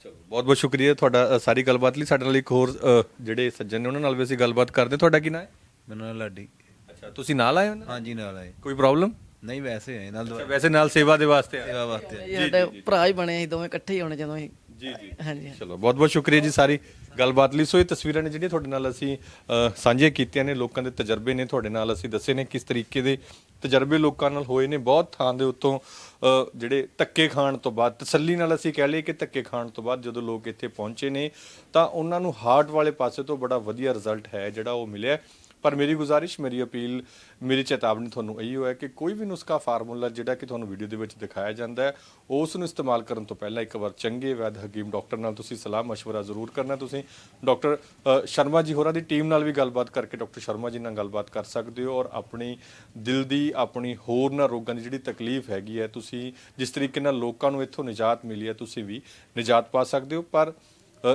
ਚਲੋ ਬਹੁਤ ਬਹੁਤ ਸ਼ੁਕਰੀਆ ਤੁਹਾਡਾ ਅ, ਸਾਰੀ ਗੱਲਬਾਤ ਲਈ। ਸਾਡੇ ਨਾਲ ਇੱਕ ਹੋਰ ਅ, ਜਿਹੜੇ ਸੱਜਣ ਨੇ ਉਹਨਾਂ ਨਾਲ ਵੀ ਅਸੀਂ ਗੱਲਬਾਤ ਕਰਦੇ ਹਾਂ। ਤੁਹਾਡਾ ਕੀ ਨਾਮ ਹੈ? ਮੈਨੂੰ ਨਾਲ ਲਾਡੀ। ਅੱਛਾ ਤੁਸੀਂ ਨਾਲ ਆਏ ਹੋ ਨਾ? ਹਾਂਜੀ ਨਾਲ ਆਏ। ਕੋਈ ਪ੍ਰੋਬਲਮ ਨਹੀਂ ਵੈਸੇ ਆਏ ਨਾਲ ਵੈਸੇ ਨਾਲ ਸੇਵਾ ਦੇ ਵਾਸਤੇ ਆਏ। ਸੇਵਾ ਵਾਸਤੇ ਆਏ। ਸਾਡੇ ਭਰਾ ਹੀ ਬਣੇ ਅਸੀਂ ਦੋਵੇਂ ਇਕੱਠੇ ਹੀ ਹੋਣੇ ਜਦੋਂ ਅਸੀਂ ਜੀ ਜੀ ਹਾਂਜੀ। ਚਲੋ ਬਹੁਤ ਬਹੁਤ ਸ਼ੁਕਰੀਆ ਜੀ ਸਾਰੀ ਗੱਲਬਾਤ ਲਈ। ਸੋ ਇਹ ਤਸਵੀਰਾਂ ਨੇ ਜਿਹੜੀਆਂ ਤੁਹਾਡੇ ਨਾਲ ਅਸੀਂ ਅ, ਸਾਂਝੇ ਕੀਤੀਆਂ ਨੇ ਲੋਕਾਂ ਦੇ ਤਜਰਬੇ ਨੇ ਤੁਹਾਡੇ ਨਾਲ ਅਸੀਂ ਦੱਸੇ ਨੇ ਕਿਸ ਤਰੀਕੇ ਦੇ ਤਜਰਬੇ ਲੋਕਾਂ ਨਾਲ ਹੋਏ ਨੇ ਬਹੁਤ ਥਾਂ ਦੇ ਉੱਤੋਂ ਅ, ਜਿਹੜੇ ਧੱਕੇ ਖਾਣ ਤੋਂ ਬਾਅਦ ਤਸੱਲੀ ਨਾਲ ਅਸੀਂ ਕਹਿ ਲਈਏ ਕਿ ਧੱਕੇ ਖਾਣ ਤੋਂ ਬਾਅਦ ਜਦੋਂ ਲੋਕ ਇੱਥੇ ਪਹੁੰਚੇ ਨੇ ਤਾਂ ਉਹਨਾਂ ਨੂੰ ਹਾਰਟ ਵਾਲੇ ਪਾਸੇ ਤੋਂ ਬੜਾ ਵਧੀਆ ਰਿਜ਼ਲਟ ਹੈ ਜਿਹੜਾ ਉਹ ਮਿਲਿਆ। ਪਰ ਮੇਰੀ ਗੁਜ਼ਾਰਿਸ਼ ਮੇਰੀ ਅਪੀਲ ਮੇਰੀ ਚੇਤਾਵਨੀ ਤੁਹਾਨੂੰ ਇਹੀ ਹੈ ਕਿ ਕੋਈ ਵੀ ਨੁਸਖਾ ਫਾਰਮੂਲਾ ਜਿਹੜਾ ਕਿ ਤੁਹਾਨੂੰ ਵੀਡੀਓ ਦੇ ਵਿੱਚ ਦਿਖਾਇਆ ਜਾਂਦਾ ਹੈ ਉਸ ਨੂੰ ਇਸਤੇਮਾਲ ਕਰਨ ਤੋਂ ਪਹਿਲਾਂ ਇੱਕ ਵਾਰ ਚੰਗੇ ਵੈਦ ਹਕੀਮ ਡਾਕਟਰ ਨਾਲ ਤੁਸੀਂ ਸਲਾਹ مشورہ ਜ਼ਰੂਰ ਕਰਨਾ ਤੁਸੀਂ ਡਾਕਟਰ ਅ, ਸ਼ਰਮਾ ਜੀ ਹੋਰਾਂ ਦੀ ਟੀਮ ਨਾਲ ਵੀ ਗੱਲਬਾਤ ਕਰਕੇ ਡਾਕਟਰ ਸ਼ਰਮਾ ਜੀ ਨਾਲ ਗੱਲਬਾਤ ਕਰ ਸਕਦੇ ਹੋ ਔਰ ਆਪਣੀ ਦਿਲ ਦੀ ਆਪਣੀ ਹੋਰ ਨਾ ਰੋਗਾਂ ਦੀ ਜਿਹੜੀ ਤਕਲੀਫ ਹੈਗੀ ਹੈ ਤੁਸੀਂ ਜਿਸ ਤਰੀਕੇ ਨਾਲ ਲੋਕਾਂ ਨੂੰ ਇੱਥੋਂ ਨਿਜਾਤ ਮਿਲੀ ਹੈ ਤੁਸੀਂ ਵੀ ਨਿਜਾਤ ਪਾ ਸਕਦੇ ਹੋ ਪਰ ਅ,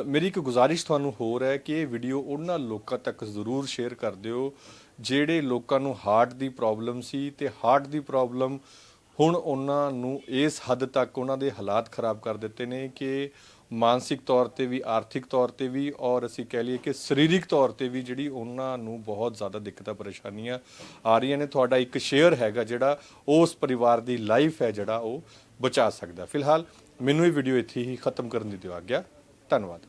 ਮੇਰੀ ਇੱਕ ਗੁਜ਼ਾਰਿਸ਼ ਤੁਹਾਨੂੰ ਹੋਰ ਹੈ ਕਿ ਇਹ ਵੀਡੀਓ ਉਹਨਾਂ ਲੋਕਾਂ ਤੱਕ ਜ਼ਰੂਰ ਸ਼ੇਅਰ ਕਰ ਦਿਓ, ਜਿਹੜੇ ਲੋਕਾਂ ਨੂੰ ਹਾਰਟ ਦੀ ਪ੍ਰੋਬਲਮ ਸੀ ਤੇ ਹਾਰਟ ਦੀ ਪ੍ਰੋਬਲਮ ਹੁਣ ਉਹਨਾਂ ਨੂੰ ਇਸ ਹੱਦ ਤੱਕ ਉਹਨਾਂ ਦੇ ਹਾਲਾਤ ਖਰਾਬ ਕਰ ਦਿੱਤੇ ਨੇ ਕਿ ਮਾਨਸਿਕ ਤੌਰ ਤੇ ਵੀ, ਆਰਥਿਕ ਤੌਰ ਤੇ ਵੀ ਔਰ ਅਸੀਂ ਕਹਿ ਲਈਏ ਕਿ ਸਰੀਰਿਕ ਤੌਰ ਤੇ ਵੀ ਜਿਹੜੀ ਉਹਨਾਂ ਨੂੰ ਬਹੁਤ ਜ਼ਿਆਦਾ ਦਿੱਕਤਾਂ, ਪਰੇਸ਼ਾਨੀਆਂ ਆ ਰਹੀਆਂ ਨੇ। ਤੁਹਾਡਾ ਇੱਕ ਸ਼ੇਅਰ ਹੈਗਾ ਜਿਹੜਾ ਉਸ ਪਰਿਵਾਰ ਦੀ ਲਾਈਫ ਹੈ ਜਿਹੜਾ ਉਹ ਬਚਾ ਸਕਦਾ। ਫਿਲਹਾਲ ਮੈਨੂੰ ਇਹ ਵੀਡੀਓ ਇੱਥੇ ਹੀ ਖਤਮ ਕਰਨ ਦੀ ਦਿਓ ਆਗਿਆ। ਧੰਨਵਾਦ।